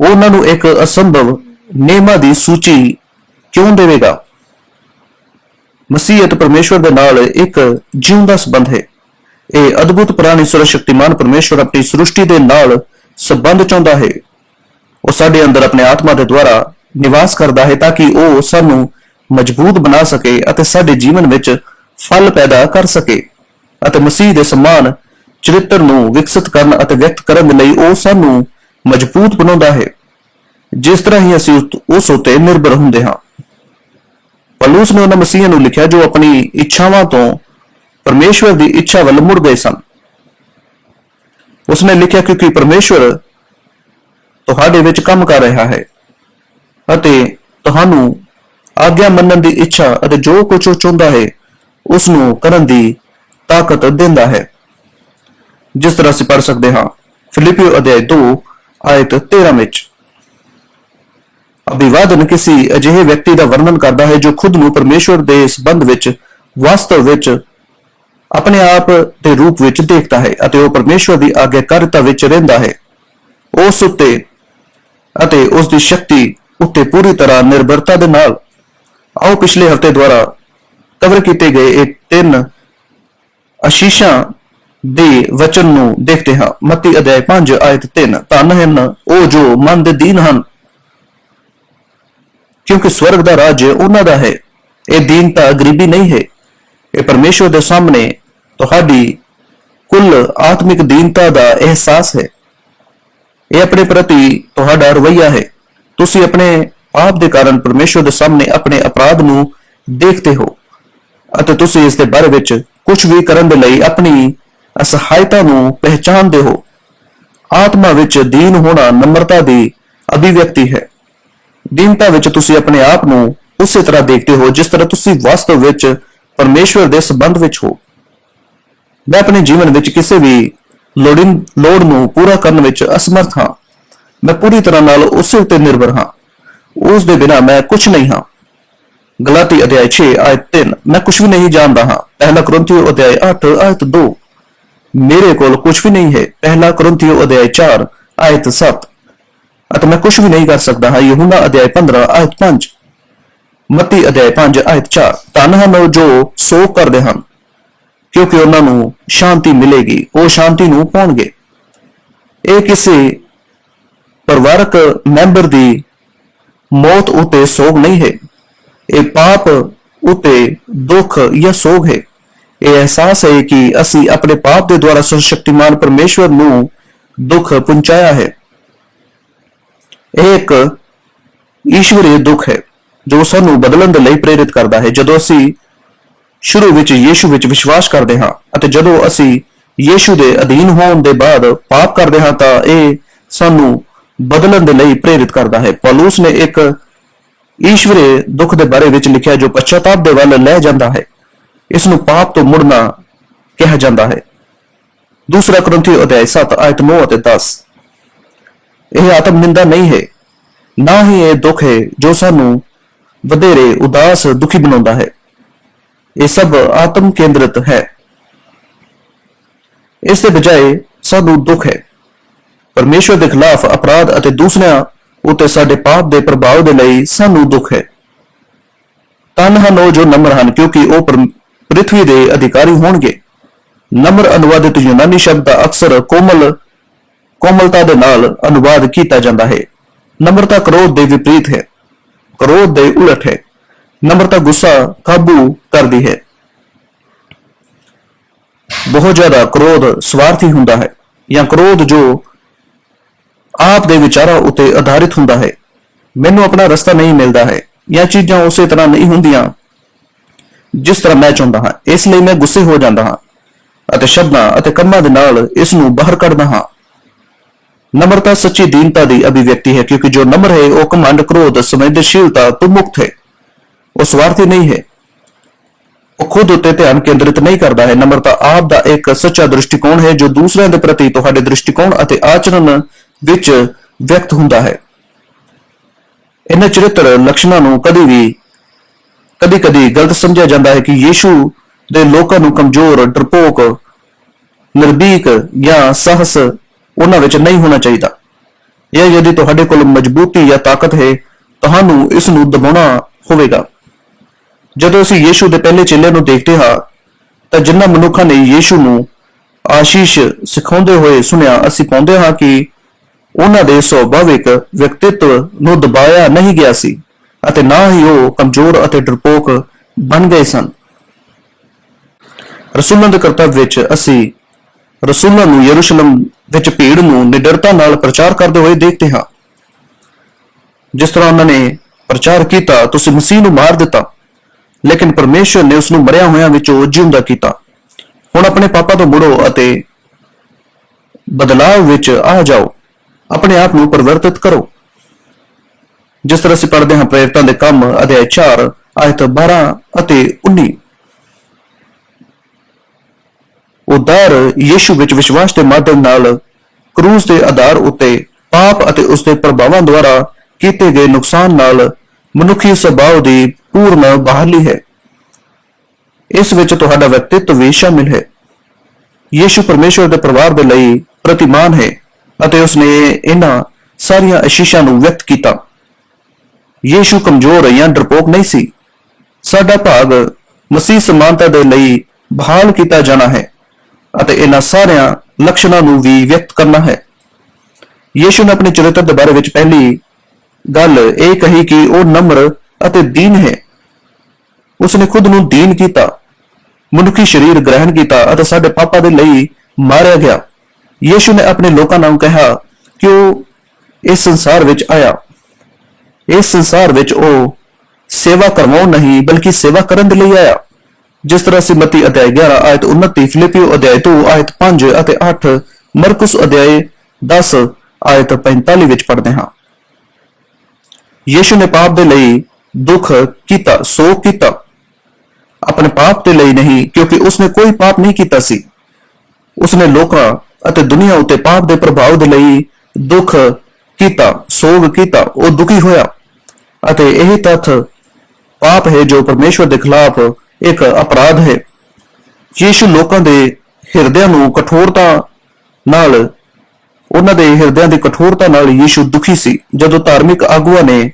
ਉਹਨਾਂ ਨੂੰ ਇੱਕ ਅਸੰਭਵ ਨਿਯਮਾਂ ਦੀ ਸੂਚੀ ਕਿਉਂ ਦੇਵੇਗਾ? ਮਸੀਹਤ ਪਰਮੇਸ਼ਵਰ ਦੇ ਨਾਲ ਇੱਕ ਜਿਉਂਦਾ ਸੰਬੰਧ ਹੈ। ਇਹ ਅਦਭੁਤ ਪ੍ਰਾਣੀ ਸਰਵ ਸ਼ਕਤੀਮਾਨ ਪਰਮੇਸ਼ਵਰ ਆਪਣੀ ਸ੍ਰਿਸ਼ਟੀ ਦੇ ਨਾਲ ਸੰਬੰਧ ਚਾਹੁੰਦਾ ਹੈ। ਉਹ ਸਾਡੇ ਅੰਦਰ ਆਪਣੇ ਆਤਮਾ ਦੇ ਦੁਆਰਾ ਨਿਵਾਸ ਕਰਦਾ ਹੈ ਤਾਂ ਕਿ ਉਹ ਸਾਨੂੰ ਮਜ਼ਬੂਤ ਬਣਾ ਸਕੇ ਅਤੇ ਸਾਡੇ ਜੀਵਨ ਵਿੱਚ ਫਲ ਪੈਦਾ ਕਰ ਸਕੇ ਅਤੇ ਮਸੀਹ ਦੇ ਸਮਾਨ ਚਰਿੱਤਰ ਨੂੰ ਵਿਕਸਿਤ ਕਰਨ ਅਤੇ ਵਿਅਕਤ ਕਰਨ ਲਈ ਉਹ ਸਾਨੂੰ ਮਜ਼ਬੂਤ ਬਣਾਉਂਦਾ ਹੈ। ਜਿਸ ਤਰ੍ਹਾਂ ਹੀ ਅਸੀਂ ਉਸ- ਉਤੇ ਨਿਰਭਰ ਹੁੰਦੇ ਹਾਂ। ਪਲੂਸ ਨੇ ਉਹਨਾਂ ਮਸੀਹਾਂ ਨੂੰ ਲਿਖਿਆ ਜੋ ਆਪਣੀ ਇੱਛਾਵਾਂ ਤੋਂ ਪਰਮੇਸ਼ਵਰ ਦੀ ਇੱਛਾ ਵੱਲ ਮੁੜ ਗਏ ਸਨ। ਉਸਨੇ ਲਿਖਿਆ ਕਿਉਂਕਿ ਪਰਮੇਸ਼ਵਰ ਤੁਹਾਡੇ ਵਿੱਚ ਕੰਮ ਕਰ ਰਿਹਾ ਹੈ ਅਤੇ ਤੁਹਾਨੂੰ ਆਗਿਆ ਮੰਨਣ ਦੀ ਇੱਛਾ ਅਤੇ ਜੋ ਕੁਝ ਉਹ ਚਾਹੁੰਦਾ ਹੈ ਉਸ ਨੂੰ ਕਰਨ ਦੀ ਤਾਕਤ ਦਿੰਦਾ ਹੈ। ਜਿਸ ਤਰ੍ਹਾਂ ਅਸੀਂ ਪੜ੍ਹ ਸਕਦੇ ਹਾਂ, ਫਿਲਿਪੀਓ ਅਧਿਆਇ 2 ਆਇਤ 13 ਵਿੱਚ। ਅਭਿਵਾਦਨ ਕਿਸੇ ਅਜਿਹੇ ਵਿਅਕਤੀ ਦਾ ਵਰਣਨ ਕਰਦਾ ਹੈ ਜੋ ਖੁਦ ਨੂੰ ਪਰਮੇਸ਼ਵਰ ਦੇ ਸੰਬੰਧ ਵਿੱਚ, ਵਾਸਤਵ ਵਿੱਚ, ਆਪਣੇ ਆਪ ਦੇ ਰੂਪ ਵਿੱਚ ਦੇਖਦਾ ਹੈ ਅਤੇ ਉਹ ਪਰਮੇਸ਼ਵਰ ਦੀ ਆਗਿਆਕਾਰਿਤਾ ਵਿੱਚ ਰਹਿੰਦਾ ਹੈ। ਉਸ ਉੱਤੇ ਅਤੇ ਉਸ ਦੀ ਸ਼ਕਤੀ ਉੱਤੇ ਪੂਰੀ ਤਰ੍ਹਾਂ ਨਿਰਭਰਤਾ ਦੇ ਨਾਲ ਆਓ ਪਿਛਲੇ ਹਫ਼ਤੇ ਦੁਆਰਾ ਕਵਰ ਕੀਤੇ ਗਏ ਇਹ ਤਿੰਨ ਅਸ਼ੀਸ਼ਾਂ ਦੇ ਵਚਨ ਨੂੰ ਦੇਖਦੇ ਹਾਂ। ਮਤੀ ਅਧਿਆਇ 5 ਆਇਤ 3 ਧੰਨ ਹਨ ਉਹ ਜੋ ਮਨ ਦੇ ਦੀਨ ਹਨ, ਕਿਉਂਕਿ ਸਵਰਗ ਦਾ ਰਾਜ ਉਹਨਾਂ ਦਾ ਹੈ। ਇਹ ਦੀਨਤਾ ਗਰੀਬੀ ਨਹੀਂ ਹੈ। ਇਹ ਪਰਮੇਸ਼ਵਰ ਦੇ ਸਾਹਮਣੇ ਤੁਹਾਡੀ ਕੁੱਲ ਆਤਮਿਕ ਦੀਨਤਾ ਦਾ ਅਹਿਸਾਸ ਹੈ। ਇਹ ਆਪਣੇ ਪ੍ਰਤੀ ਤੁਹਾਡਾ ਰਵਈਆ ਹੈ। ਤੁਸੀਂ ਆਪਣੇ ਆਪ ਦੇ ਕਾਰਨ ਪਰਮੇਸ਼ਵਰ ਦੇ ਸਾਹਮਣੇ ਆਪਣੇ ਅਪਰਾਧ ਨੂੰ ਦੇਖਦੇ ਹੋ ਅਤੇ ਤੁਸੀਂ ਇਸ ਦੇ ਬਾਰੇ ਵਿੱਚ ਕੁਝ ਵੀ ਕਰਨ ਦੇ ਲਈ ਆਪਣੀ ਅਸਹਾਇਤਾ ਨੂੰ ਪਹਿਚਾਨਦੇ ਹੋ। ਆਤਮਾ ਵਿੱਚ ਦੀਨ ਹੋਣਾ ਨਮਰਤਾ ਦੀ ਅਭਿਵਿਅਕਤੀ ਹੈ। ਦੀਨਤਾ ਵਿੱਚ ਤੁਸੀਂ ਆਪਣੇ ਆਪ ਨੂੰ ਉਸੇ ਤਰ੍ਹਾਂ ਦੇਖਦੇ ਹੋ ਜਿਸ ਤਰ੍ਹਾਂ ਤੁਸੀਂ ਵਾਸਤਵ ਵਿੱਚ ਪਰਮੇਸ਼ਵਰ ਦੇ ਸੰਬੰਧ ਵਿੱਚ ਹੋ। ਮੈਂ ਆਪਣੇ ਜੀਵਨ ਵਿੱਚ ਕਿਸੇ ਵੀ ਲੋੜਿੰ, ਲੋੜ ਨੂੰ ਪੂਰਾ ਕਰਨ ਵਿੱਚ ਅਸਮਰਥ ਹਾਂ। ਮੈਂ ਪੂਰੀ ਤਰ੍ਹਾਂ ਨਾਲ ਉਸੇ ਉੱਤੇ ਨਿਰਭਰ ਹਾਂ। ਉਸ ਦੇ ਬਿਨਾ ਮੈਂ ਕੁਝ ਨਹੀਂ ਹਾਂ ਗਲਾਤੀ ਅਧਿਆਇ 6 ਆਇਤ 3 ਮੈਂ ਕੁਝ ਵੀ ਨਹੀਂ ਜਾਣਦਾ ਹਾਂ ਪਹਿਲਾ ਕਰੰਥੀਓ ਅਧਿਆਇ 8 ਆਇਤ 2 ਮੇਰੇ ਕੋਲ ਕੁਝ ਵੀ ਨਹੀਂ ਹੈ ਪਹਿਲਾ ਕਰੰਥੀਓ ਅਧਿਆਇ 4 ਆਇਤ 7 ਅਤੇ ਮੈਂ ਕੁਝ ਵੀ ਨਹੀਂ ਕਰ ਸਕਦਾ ਹਾਂ ਯਹੂਨਾ ਅਧਿਆਇ 15 ਆਇਤ 5 ਮਤੀ ਅਧਿਆਇ 5 ਆਇਤ 4 ਧੰਨ ਹਨ ਉਹ ਜੋ ਸੋਗ ਕਰਦੇ ਹਨ ਕਿਉਂਕਿ ਉਹਨਾਂ ਨੂੰ ਸ਼ਾਂਤੀ ਮਿਲੇਗੀ ਉਹ ਸ਼ਾਂਤੀ ਨੂੰ ਪਾਉਣਗੇ ਇਹ ਕਿਸੇ ਪਰਿਵਾਰਕ ਮੈਂਬਰ ਦੀ ਮੌਤ ਉਤੇ ਸੋਗ ਨਹੀਂ ਹੈ। ਇਹ ਪਾਪ ਉਤੇ ਦੁੱਖ ਜਾਂ ਸੋਗ ਹੈ। ਇਹ ਅਹਿਸਾਸ ਹੈ ਕਿ ਅਸੀਂ ਆਪਣੇ ਪਾਪ ਦੇ ਦੁਆਰਾ ਸਰਵਸ਼ਕਤੀਮਾਨ ਪਰਮੇਸ਼ਵਰ ਨੂੰ ਦੁੱਖ ਪਹੁੰਚਾਇਆ ਹੈ। ਇਹ ਇੱਕ ਈਸ਼ਵਰੀ ਦੁੱਖ ਹੈ, ਜੋ ਸਾਨੂੰ ਬਦਲਣ ਦੇ ਲਈ ਪ੍ਰੇਰਿਤ ਕਰਦਾ ਹੈ। ਜਦੋਂ ਅਸੀਂ ਸ਼ੁਰੂ ਵਿੱਚ ਯੀਸ਼ੂ ਵਿੱਚ ਵਿਸ਼ਵਾਸ ਕਰਦੇ ਹਾਂ ਅਤੇ ਜਦੋਂ ਅਸੀਂ ਯੀਸ਼ੂ ਦੇ ਅਧੀਨ ਹੋਣ ਦੇ ਬਾਅਦ ਪਾਪ ਕਰਦੇ ਹਾਂ ਤਾਂ ਇਹ ਸਾਨੂੰ ਬਦਲਣ ਦੇ ਲਈ ਪ੍ਰੇਰਿਤ ਕਰਦਾ ਹੈ। ਪੌਲੁਸ ਨੇ ਇੱਕ ਈਸ਼ਵਰੇ ਦੁੱਖ ਦੇ ਬਾਰੇ ਵਿੱਚ ਲਿਖਿਆ ਜੋ ਪਛਤਾਪ ਦੇ ਵੱਲ ਲੈ ਜਾਂਦਾ ਹੈ। ਇਸ ਨੂੰ ਪਾਪ ਤੋਂ ਮੁੜਨਾ ਕਿਹਾ ਜਾਂਦਾ ਹੈ। ਦੂਸਰਾ ਕਰੰਥੀ ਅਧਿਆਇ 7 ਆਇਤ 9 ਅਤੇ 10 ਇਹ ਆਤਮ ਨਿੰਦਾ ਨਹੀਂ ਹੈ। ਨਾ ਹੀ ਇਹ ਦੁੱਖ ਹੈ ਜੋ ਸਾਨੂੰ ਵਧੇਰੇ ਉਦਾਸ, ਦੁਖੀ ਬਣਾਉਂਦਾ ਹੈ। ਇਹ ਸਭ ਆਤਮ ਕੇਂਦਰਿਤ ਹੈ। ਇਸ ਦੇ ਬਜਾਏ ਸਾਨੂੰ ਦੁੱਖ ਹੈ। ਪਰਮੇਸ਼ਵਰ ਦੇ ਖਿਲਾਫ ਅਪਰਾਧ ਅਤੇ ਦੂਸਰਿਆਂ ਉਤੇ ਸਾਡੇ ਪਾਪ ਦੇ ਪ੍ਰਭਾਵ ਦੇ ਲਈ ਸਾਨੂੰ ਦੁੱਖ ਹੈ। ਤਨ ਹਨ ਉਹ ਜੋ ਨਮਰ ਹਨ, ਕਿਉਂਕਿ ਉਹ ਪਰਮ- ਦੇ ਅਧਿਕਾਰੀ ਹੋਣਗੇ। ਨਮਰ ਅਨੁਵਾਦਿਤ ਯੂਨਾਨੀ ਸ਼ਬਦ ਦਾ ਅਕਸਰ ਕੋਮਲ, ਕੋਮਲਤਾ ਦੇ ਨਾਲ ਅਨੁਵਾਦ ਕੀਤਾ ਜਾਂਦਾ ਹੈ। ਨਮਰਤਾ ਕ੍ਰੋਧ ਦੇ ਵਿਪਰੀਤ ਹੈ। ਕ੍ਰੋਧ ਦੇ ਉਲਟ ਹੈ। ਨਮਰਤਾ ਗੁੱਸਾ ਕਾਬੂ ਕਰਦੀ ਹੈ। ਬਹੁਤ ਜ਼ਿਆਦਾ ਕ੍ਰੋਧ ਸਵਾਰਥੀ ਹੁੰਦਾ ਹੈ, ਜਾਂ ਕ੍ਰੋਧ ਜੋ ਆਪ ਦੇ ਵਿਚਾਰਾਂ ਉੱਤੇ ਆਧਾਰਿਤ ਹੁੰਦਾ ਹੈ। ਮੈਨੂੰ ਆਪਣਾ ਰਸਤਾ ਨਹੀਂ ਮਿਲਦਾ ਹੈ। ਜਾਂ ਚੀਜ਼ਾਂ ਉਸੇ ਤਰ੍ਹਾਂ ਨਹੀਂ ਹੁੰਦੀਆਂ ਜਿਸ ਤਰ੍ਹਾਂ ਮੈਂ ਚਾਹੁੰਦਾ ਹਾਂ। ਇਸ ਲਈ ਮੈਂ ਗੁੱਸੇ ਹੋ ਜਾਂਦਾ ਹਾਂ ਅਤੇ ਸ਼ਬਦਾਂ ਅਤੇ ਕੰਮਾਂ ਦੇ ਨਾਲ ਇਸ ਨੂੰ ਬਾਹਰ ਕੱਢਦਾ ਹਾਂ। ਨਮਰਤਾ ਸੱਚੀ ਦੀਨਤਾ ਦੀ ਅਭਿਵਿਅਕਤੀ ਹੈ ਕਿਉਂਕਿ ਜੋ ਨਮਰ ਹੈ ਉਹ ਕਮੰਡ ਕ੍ਰੋਧ, ਸੰਵੇਦਨਸ਼ੀਲਤਾ ਤੋਂ ਮੁਕਤ ਹੈ। ਉਹ ਸਵਾਰਥੀ ਨਹੀਂ ਹੈ। ਉਹ ਖੁਦ ਉੱਤੇ ਧਿਆਨ ਕੇਂਦਰਿਤ ਨਹੀਂ ਕਰਦਾ ਹੈ। ਨਮਰਤਾ ਆਪ ਦਾ ਇੱਕ ਸੱਚਾ ਦ੍ਰਿਸ਼ਟੀਕੋਣ ਹੈ ਜੋ ਦੂਸਰਿਆਂ ਦੇ ਪ੍ਰਤੀ ਤੁਹਾਡੇ ਦ੍ਰਿਸ਼ਟੀਕੋਣ ਅਤੇ ਆਚਰਣ ਵਿੱਚ ਵਿਅਕਤ ਹੁੰਦਾ ਹੈ। ਇਹਨਾਂ ਚਰਿੱਤਰ ਲਕਸ਼ਣਾਂ ਨੂੰ ਕਦੇ ਵੀ, ਕਦੀ-ਕਦੀ ਗਲਤ ਸਮਝਿਆ ਜਾਂਦਾ ਹੈ ਕਿ ਯੀਸ਼ੂ ਦੇ ਲੋਕਾਂ ਨੂੰ ਕਮਜ਼ੋਰ, ਡਰਪੋਕ, ਨਿਰਭੀਕ ਜਾਂ ਸਾਹਸ ਉਹਨਾਂ ਵਿੱਚ ਨਹੀਂ ਹੋਣਾ ਚਾਹੀਦਾ। ਇਹ ਯਦि ਤੁਹਾਡੇ ਕੋਲ ਮਜ਼ਬੂਤੀ ਜਾਂ ਤਾਕਤ ਹੈ, ਤੁਹਾਨੂੰ ਇਸ ਨੂੰ ਦਬਾਉਣਾ ਹੋਵੇਗਾ। ਜਦੋਂ ਅਸੀਂ ਯੀਸ਼ੂ ਦੇ ਪਹਿਲੇ ਚੇਲੇ ਨੂੰ ਦੇਖਦੇ ਹਾਂ, ਤਾਂ ਜਿਨ੍ਹਾਂ ਮਨੁੱਖਾਂ ਨੇ ਯੀਸ਼ੂ ਨੂੰ ਆਸ਼ੀਸ਼ ਸਿਖਾਉਂਦੇ ਹੋਏ ਸੁਣਿਆ, ਅਸੀਂ ਪਾਉਂਦੇ ਹਾਂ ਕਿ ਉਹਨਾਂ ਦੇ ਸੁਭਾਵਿਕ ਵਿਅਕਤੀਤਵ ਨੂੰ ਦਬਾਇਆ ਨਹੀਂ ਗਿਆ ਸੀ ਅਤੇ ਨਾ ਹੀ ਉਹ ਕਮਜ਼ੋਰ ਅਤੇ ਡਰਪੋਕ ਬਣ ਗਏ ਸਨ। ਰਸੂਲਾਂ ਦੇ ਕਰਤੱਵ ਵਿੱਚ ਅਸੀਂ ਰਸੂਲਾਂ ਨੂੰ ਯਰੂਸ਼ਲਮ ਵਿੱਚ ਭੀੜ ਨੂੰ ਨਿਡਰਤਾ ਨਾਲ ਪ੍ਰਚਾਰ ਕਰਦੇ ਹੋਏ ਦੇਖਦੇ ਹਾਂ। ਜਿਸ ਤਰ੍ਹਾਂ ਉਹਨਾਂ ਨੇ ਪ੍ਰਚਾਰ ਕੀਤਾ, ਤੁਸੀਂ ਮਸੀਹ ਨੂੰ ਮਾਰ ਦਿੱਤਾ, ਲੇਕਿਨ ਪਰਮੇਸ਼ਰ ਨੇ ਉਸ ਨੂੰ ਮਰਿਆ ਹੋਇਆਂ ਵਿੱਚੋਂ ਜਿਉਂਦਾ ਕੀਤਾ। ਹੁਣ ਆਪਣੇ ਪਾਪਾ ਤੋਂ ਮੁੜੋ ਅਤੇ ਬਦਲਾਅ ਵਿੱਚ ਆ ਜਾਓ। ਆਪਣੇ ਆਪ ਨੂੰ ਪਰਿਵਰਤਿਤ ਕਰੋ। ਜਿਸ ਤਰ੍ਹਾਂ ਅਸੀਂ ਪੜ੍ਹਦੇ ਹਾਂ ਪ੍ਰੇਰਿਤਾਂ ਦੇ ਕੰਮ, ਅਧਿਆਇ 4 ਆਇਤ 12 ਅਤੇ 19 ਉਦਾਰ ਯੀਸ਼ੂ ਵਿੱਚ ਵਿਸ਼ਵਾਸ ਦੇ ਮਾਧਿਅਮ ਨਾਲ ਕਰੂਸ ਦੇ ਆਧਾਰ ਉੱਤੇ ਪਾਪ ਅਤੇ ਉਸ ਦੇ ਪ੍ਰਭਾਵਾਂ ਦੁਆਰਾ ਕੀਤੇ ਗਏ ਨੁਕਸਾਨ ਨਾਲ ਮਨੁੱਖੀ ਸੁਭਾਅ ਦੀ ਪੂਰਨ ਬਹਾਲੀ ਹੈ। ਇਸ ਵਿੱਚ ਤੁਹਾਡਾ ਵਿਅਕਤੀਤਵ ਵੀ ਸ਼ਾਮਿਲ ਹੈ। ਯੀਸ਼ੂ ਪਰਮੇਸ਼ਵਰ ਦੇ ਪਰਿਵਾਰ ਦੇ ਲਈ ਪ੍ਰਤੀਮਾਨ ਹੈ। ਅਤੇ ਉਸਨੇ ਇਹਨਾਂ ਸਾਰੀਆਂ ਅਸ਼ੀਸ਼ਾਂ ਨੂੰ ਵਿਅਕਤ ਕੀਤਾ। ਯੀਸ਼ੂ ਕਮਜ਼ੋਰ ਜਾਂ ਡਰਪੋਕ ਨਹੀਂ ਸੀ। ਸਾਡਾ ਭਾਗ ਮਸੀਹ ਸਮਾਨਤਾ ਦੇ ਲਈ ਬਹਾਲ ਕੀਤਾ ਜਾਣਾ ਹੈ ਅਤੇ ਇਹਨਾਂ ਸਾਰਿਆਂ ਲਕਸ਼ਣਾਂ ਨੂੰ ਵੀ ਵਿਅਕਤ ਕਰਨਾ ਹੈ। ਯੀਸ਼ੂ ਨੇ ਆਪਣੇ ਚਰਿੱਤਰ ਦੇ ਬਾਰੇ ਵਿੱਚ ਪਹਿਲੀ ਗੱਲ ਇਹ ਕਹੀ ਕਿ ਉਹ ਨਮਰ ਅਤੇ ਦੀਨ ਹੈ। ਉਸਨੇ ਖੁਦ ਨੂੰ ਦੀਨ ਕੀਤਾ, ਮਨੁੱਖੀ ਸਰੀਰ ਗ੍ਰਹਿਣ ਕੀਤਾ ਅਤੇ ਸਾਡੇ ਪਾਪਾ ਦੇ ਲਈ ਮਾਰਿਆ ਗਿਆ। ਯੀਸ਼ੂ ਨੇ ਆਪਣੇ ਲੋਕਾਂ ਨੂੰ ਕਿਹਾ ਕਿ ਉਹ ਇਸ ਸੰਸਾਰ ਵਿੱਚ ਆਇਆ। ਇਸ ਸੰਸਾਰ ਵਿੱਚ ਉਹ ਸੇਵਾ ਕਰਵਾਉਣ ਨਹੀਂ, ਬਲਕਿ ਸੇਵਾ ਕਰਨ ਦੇ ਲਈ ਆਇਆ। ਜਿਸ ਤਰ੍ਹਾਂ ਅਸੀਂ ਅਧਿਆਇ 11 ਆਇਤ 29 ਫਿਲਿਪੀਓ ਅਧਿਆਇ 2 ਆਇਤ 5 ਅਤੇ 8 ਮਰਕੁਸ ਅਧਿਆਇ 10 ਆਇਤ 45 ਵਿੱਚ ਪੜ੍ਹਦੇ ਹਾਂ। ਯੀਸ਼ੂ ਨੇ ਪਾਪ ਦੇ ਲਈ ਦੁੱਖ ਕੀਤਾ, ਸੋਗ ਕੀਤਾ। ਆਪਣੇ ਪਾਪ ਦੇ ਲਈ ਨਹੀਂ, ਕਿਉਂਕਿ ਉਸਨੇ ਕੋਈ ਪਾਪ ਨਹੀਂ ਕੀਤਾ ਸੀ। ਉਸਨੇ ਲੋਕਾਂ ਅਤੇ ਦੁਨੀਆ ਉੱਤੇ ਪਾਪ ਦੇ ਪ੍ਰਭਾਵ ਦੇ ਲਈ ਦੁੱਖ ਕੀਤਾ, ਸੋਗ ਕੀਤਾ, ਉਹ ਦੁਖੀ ਹੋਇਆ। ਅਤੇ ਇਹ ਤੱਥ ਪਾਪ ਹੈ ਜੋ ਪਰਮੇਸ਼ਵਰ ਦੇ ਖਿਲਾਫ ਇੱਕ ਅਪਰਾਧ ਹੈ। ਯੀਸ਼ੂ ਲੋਕਾਂ ਦੇ ਹਿਰਦਿਆਂ ਨੂੰ ਕਠੋਰਤਾ ਨਾਲ, ਉਹਨਾਂ ਦੇ ਹਿਰਦਿਆਂ ਦੀ ਕਠੋਰਤਾ ਨਾਲ ਯੀਸ਼ੂ ਦੁਖੀ ਸੀ, ਜਦੋਂ ਧਾਰਮਿਕ ਆਗੂਆਂ ਨੇ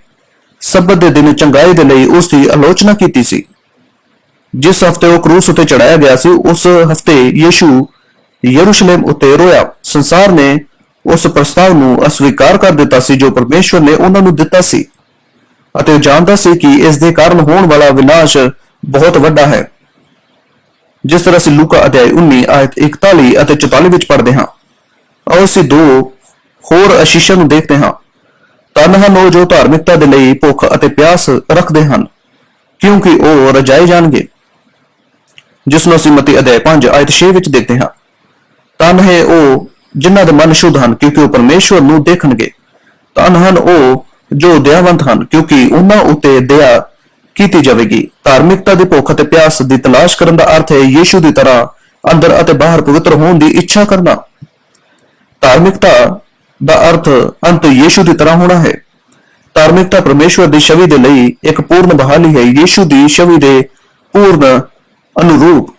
ਸਬਤ ਦੇ ਦਿਨ ਚੰਗਾਈ ਦੇ ਲਈ ਉਸ ਦੀ ਆਲੋਚਨਾ ਕੀਤੀ ਸੀ। ਜਿਸ ਹਫ਼ਤੇ ਉਹ ਕਰੂਸ ਉੱਤੇ ਚੜਾਇਆ ਗਿਆ ਸੀ, ਉਸ ਹਫ਼ਤੇ ਯੀਸ਼ੂ ਯਰੂਸ਼ਲਮ ਉੱਤੇ ਰੋਇਆ। ਸੰਸਾਰ ਨੇ ਉਸ ਪ੍ਰਸਤਾਵ ਨੂੰ ਅਸਵੀਕਾਰ ਕਰ ਦਿੱਤਾ ਸੀ ਜੋ ਪਰਮੇਸ਼ਵਰ ਨੇ ਉਹਨਾਂ ਨੂੰ ਦਿੱਤਾ ਸੀ। ਅਤੇ ਉਹ ਜਾਣਦਾ ਸੀ ਕਿ ਇਸ ਦੇ ਕਾਰਨ ਹੋਣ ਵਾਲਾ ਵਿਨਾਸ਼ ਬਹੁਤ ਵੱਡਾ ਹੈ। ਜਿਸ ਤਰ੍ਹਾਂ ਅਸੀਂ ਲੂਕਾ ਅਧਿਆਇ 19 ਆਇਤ 41 ਅਤੇ 44 ਵਿੱਚ ਪੜ੍ਹਦੇ ਹਾਂ। ਆਓ ਅਸੀਂ ਦੋ ਹੋਰ ਅਸ਼ੀਸ਼ਾਂ ਨੂੰ ਦੇਖਦੇ ਹਾਂ। ਤਨ ਹਨ ਉਹ ਜੋ ਧਾਰਮਿਕਤਾ ਦੇ ਲਈ ਭੁੱਖ ਅਤੇ ਪਿਆਸ ਰੱਖਦੇ ਹਨ, ਕਿਉਂਕਿ ਉਹ ਰਜਾਏ ਜਾਣਗੇ। ਜਿਸ ਨੂੰ ਅਸੀਂ ਮਤੀ ਅਧਿਆਇ 5 ਆਇਤ 6 ਵਿੱਚ ਦੇਖਦੇ ਹਾਂ। ਤਨ ਹੈ ਉਹ ਜਿਨ੍ਹਾਂ ਦੇ ਮਨ ਸ਼ੁੱਧ ਹਨ, ਕਿਉਂਕਿ ਉਹ ਪਰਮੇਸ਼ਵਰ ਨੂੰ ਦੇਖਣਗੇ। ਤਨ ਹਨ ਉਹ ਜੋ ਦਇਆਵੰਤ ਹਨ, ਕਿਉਂਕਿ ਉਹਨਾਂ ਉੱਤੇ ਦਇਆ ਕੀਤੀ ਜਾਵੇਗੀ। ਧਾਰਮਿਕਤਾ ਦੀ ਭੁੱਖ ਅਤੇ ਪਿਆਸ ਦੀ ਤਲਾਸ਼ ਕਰਨ ਦਾ ਅਰਥ ਹੈ ਯੀਸ਼ੂ ਦੀ ਤਰ੍ਹਾਂ ਅੰਦਰ ਅਤੇ ਬਾਹਰ ਪਵਿੱਤਰ ਹੋਣ ਦੀ ਇੱਛਾ ਕਰਨਾ। ਧਾਰਮਿਕਤਾ ਦਾ ਅਰਥ ਅੰਤ ਯੀਸ਼ੂ ਦੀ ਤਰ੍ਹਾਂ ਹੋਣਾ ਹੈ। ਧਾਰਮਿਕਤਾ ਪਰਮੇਸ਼ਵਰ ਦੀ ਛਵੀ ਦੇ ਲਈ ਇੱਕ ਪੂਰਨ ਬਹਾਲੀ ਹੈ। ਯੀਸ਼ੂ ਦੀ ਛਵੀ ਦੇ ਪੂਰਨ ਅਨੁਰੂਪ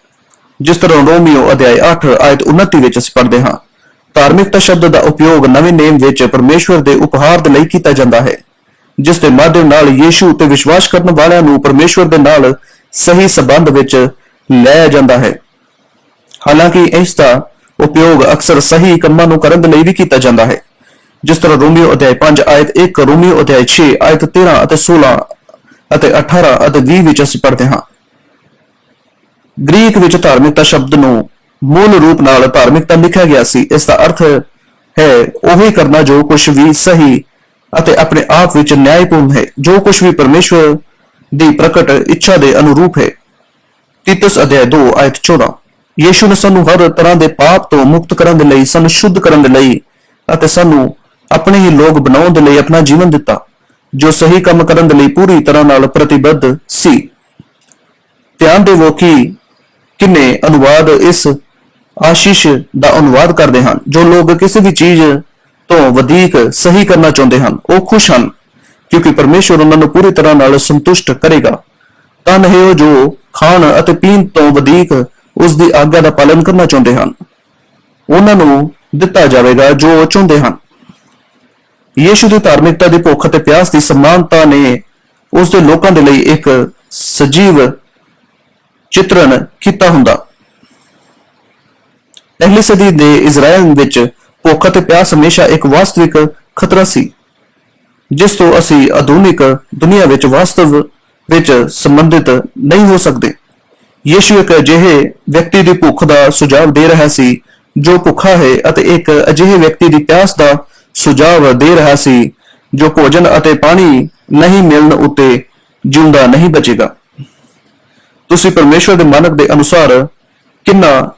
ਜਿਸ ਤਰ੍ਹਾਂ ਰੋਮੀਓ ਅਧਿਆਇ 8 ਆਇਤ 29 ਵਿੱਚ ਅਸੀਂ ਪੜ੍ਹਦੇ ਹਾਂ ਧਾਰਮਿਕਤਾ ਸ਼ਬਦ ਦਾ ਉਪਯੋਗ ਨਵੇਂ ਨੇਮ ਵਿੱਚ ਪਰਮੇਸ਼ਵਰ ਦੇ ਉਪਹਾਰ ਦੇ ਲਈ ਕੀਤਾ ਜਾਂਦਾ ਹੈ, ਜਿਸ ਦੇ ਮਾਧਿਅਮ ਨਾਲ ਯੀਸ਼ੂ ਤੇ ਵਿਸ਼ਵਾਸ ਕਰਨ ਵਾਲਿਆਂ ਨੂੰ ਪਰਮੇਸ਼ਵਰ ਦੇ ਨਾਲ ਸਹੀ ਸਬੰਧ ਵਿੱਚ ਲੈ ਜਾਂਦਾ ਹੈ। ਹਾਲਾਂਕਿ ਇਸ ਦਾ ਉਪਯੋਗ ਅਕਸਰ ਸਹੀ ਕੰਮਾਂ ਨੂੰ ਕਰਨ ਦੇ ਲਈ ਵੀ ਕੀਤਾ ਜਾਂਦਾ ਹੈ, ਜਿਸ ਤਰ੍ਹਾਂ ਰੋਮੀਓ ਅਧਿਆਇ 5 ਆਇਤ 1 ਰੋਮੀਓ ਅਧਿਆਇ 6 ਆਇਤ 13 ਅਤੇ 16 ਅਤੇ 18 ਅਤੇ 20 ਵਿੱਚ ਅਸੀਂ ਪੜ੍ਹਦੇ ਹਾਂ। ਗ੍ਰੀਕ ਵਿੱਚ ਧਾਰਮਿਕਤਾ ਸ਼ਬਦ ਨੂੰ ਮੂਲ ਰੂਪ ਨਾਲ ਧਾਰਮਿਕਤਾ ਲਿਖਿਆ ਗਿਆ ਸੀ। ਇਸ ਦਾ ਅਰਥ ਹੈ, ਉਹੀ ਕਰਨਾ ਜੋ ਕੁਝ ਵੀ ਸਹੀ ਅਤੇ ਆਪਣੇ ਆਪ ਵਿੱਚ ਨਿਆਂਪੂਰਨ ਹੈ, ਜੋ ਕੁਝ ਵੀ ਪਰਮੇਸ਼ਵਰ ਦੀ ਪ੍ਰਕਟ ਇੱਛਾ ਦੇ ਅਨੁਰੂਪ ਹੈ। ਤੀਤਸ ਅਧਿਆਇ 2 ਆਇਤ 14 ਯੀਸ਼ੂ ਨੇ ਸਾਨੂੰ ਹਰ ਤਰ੍ਹਾਂ ਦੇ ਪਾਪ ਤੋਂ ਮੁਕਤ ਕਰਨ ਦੇ ਲਈ, ਸਾਨੂੰ ਸ਼ੁੱਧ ਕਰਨ ਦੇ ਲਈ ਅਤੇ ਸਾਨੂੰ ਆਪਣੇ ਹੀ ਲੋਕ ਬਣਾਉਣ ਦੇ ਲਈ ਆਪਣਾ ਜੀਵਨ ਦਿੱਤਾ, ਜੋ ਸਹੀ ਕੰਮ ਕਰਨ ਦੇ ਲਈ ਪੂਰੀ ਤਰ੍ਹਾਂ ਨਾਲ ਪ੍ਰਤੀਬੱਧ ਸੀ। ਧਿਆਨ ਦੇਵੋ ਕਿ ਕਿੰਨੇ ਅਨੁਵਾਦ ਇਸ ਆਸ਼ੀਸ਼ ਦਾ ਅਨੁਵਾਦ ਕਰਦੇ ਹਨ? ਜੋ ਲੋਕ ਕਿਸੇ ਵੀ ਚੀਜ਼ ਤੋਂ ਵਧੇਕ ਸਹੀ ਕਰਨਾ ਚਾਹੁੰਦੇ ਹਨ, ਉਹ ਖੁਸ਼ ਹਨ, ਕਿਉਂਕਿ ਪਰਮੇਸ਼ਵਰ ਉਹਨਾਂ ਨੂੰ ਪੂਰੀ ਤਰ੍ਹਾਂ ਨਾਲ ਸੰਤੁਸ਼ਟ ਕਰੇਗਾ। ਤਾਂ ਹੈ ਉਹ ਜੋ ਖਾਣ ਅਤੇ ਪੀਣ ਤੋਂ ਵਧੇਕ ਉਸ ਦੀ ਆਗਿਆ ਦਾ ਪਾਲਨ ਕਰਨਾ ਚਾਹੁੰਦੇ ਹਨ, ਉਹਨਾਂ ਨੂੰ ਦਿੱਤਾ ਜਾਵੇਗਾ ਜੋ ਉਹ ਚਾਹੁੰਦੇ ਹਨ। ਯੀਸ਼ੂ ਦੀ ਧਾਰਮਿਕਤਾ ਦੀ ਭੁੱਖ ਅਤੇ ਪਿਆਸ ਦੀ ਸਮਾਨਤਾ ਨੇ ਉਸ ਦੇ ਲੋਕਾਂ ਦੇ ਲਈ ਇੱਕ ਸਜੀਵ ਚਿਤਰਣ ਕੀਤਾ ਹੁੰਦਾ। ਪਹਿਲੀ ਸਦੀ ਦੇ ਇਜ਼ਰਾਈਲ ਵਿੱਚ ਭੁੱਖ ਅਤੇ ਪਿਆਸ ਹਮੇਸ਼ਾ ਇੱਕ ਵਾਸਤਵਿਕ ਖਤਰਾ ਸੀ, ਜਿਸ ਤੋਂ ਅਸੀਂ ਆਧੁਨਿਕ ਦੁਨੀਆ ਵਿੱਚ ਵਾਸਤਵ ਵਿੱਚ ਸੰਬੰਧਿਤ ਨਹੀਂ ਹੋ ਸਕਦੇ। ਯੀਸ਼ੂ ਇੱਕ ਅਜਿਹੇ ਵਿਅਕਤੀ ਦੀ ਭੁੱਖ ਦਾ ਸੁਝਾਅ ਦੇ ਰਿਹਾ ਸੀ, ਜੋ ਭੁੱਖਾ ਹੈ ਅਤੇ ਇੱਕ ਅਜਿਹੇ ਵਿਅਕਤੀ ਦੀ ਪਿਆਸ ਦਾ ਸੁਝਾਅ ਦੇ ਰਿਹਾ ਸੀ, ਜੋ ਭੋਜਨ ਅਤੇ ਪਾਣੀ ਨਹੀਂ ਮਿਲਣ ਉੱਤੇ ਜਿਉਂਦਾ ਨਹੀਂ ਬਚੇਗਾ। ਤੁਸੀਂ ਪਰਮੇਸ਼ਵਰ ਦੇ ਮਾਨਕ ਦੇ ਅਨੁਸਾਰ ਕਿੰਨਾ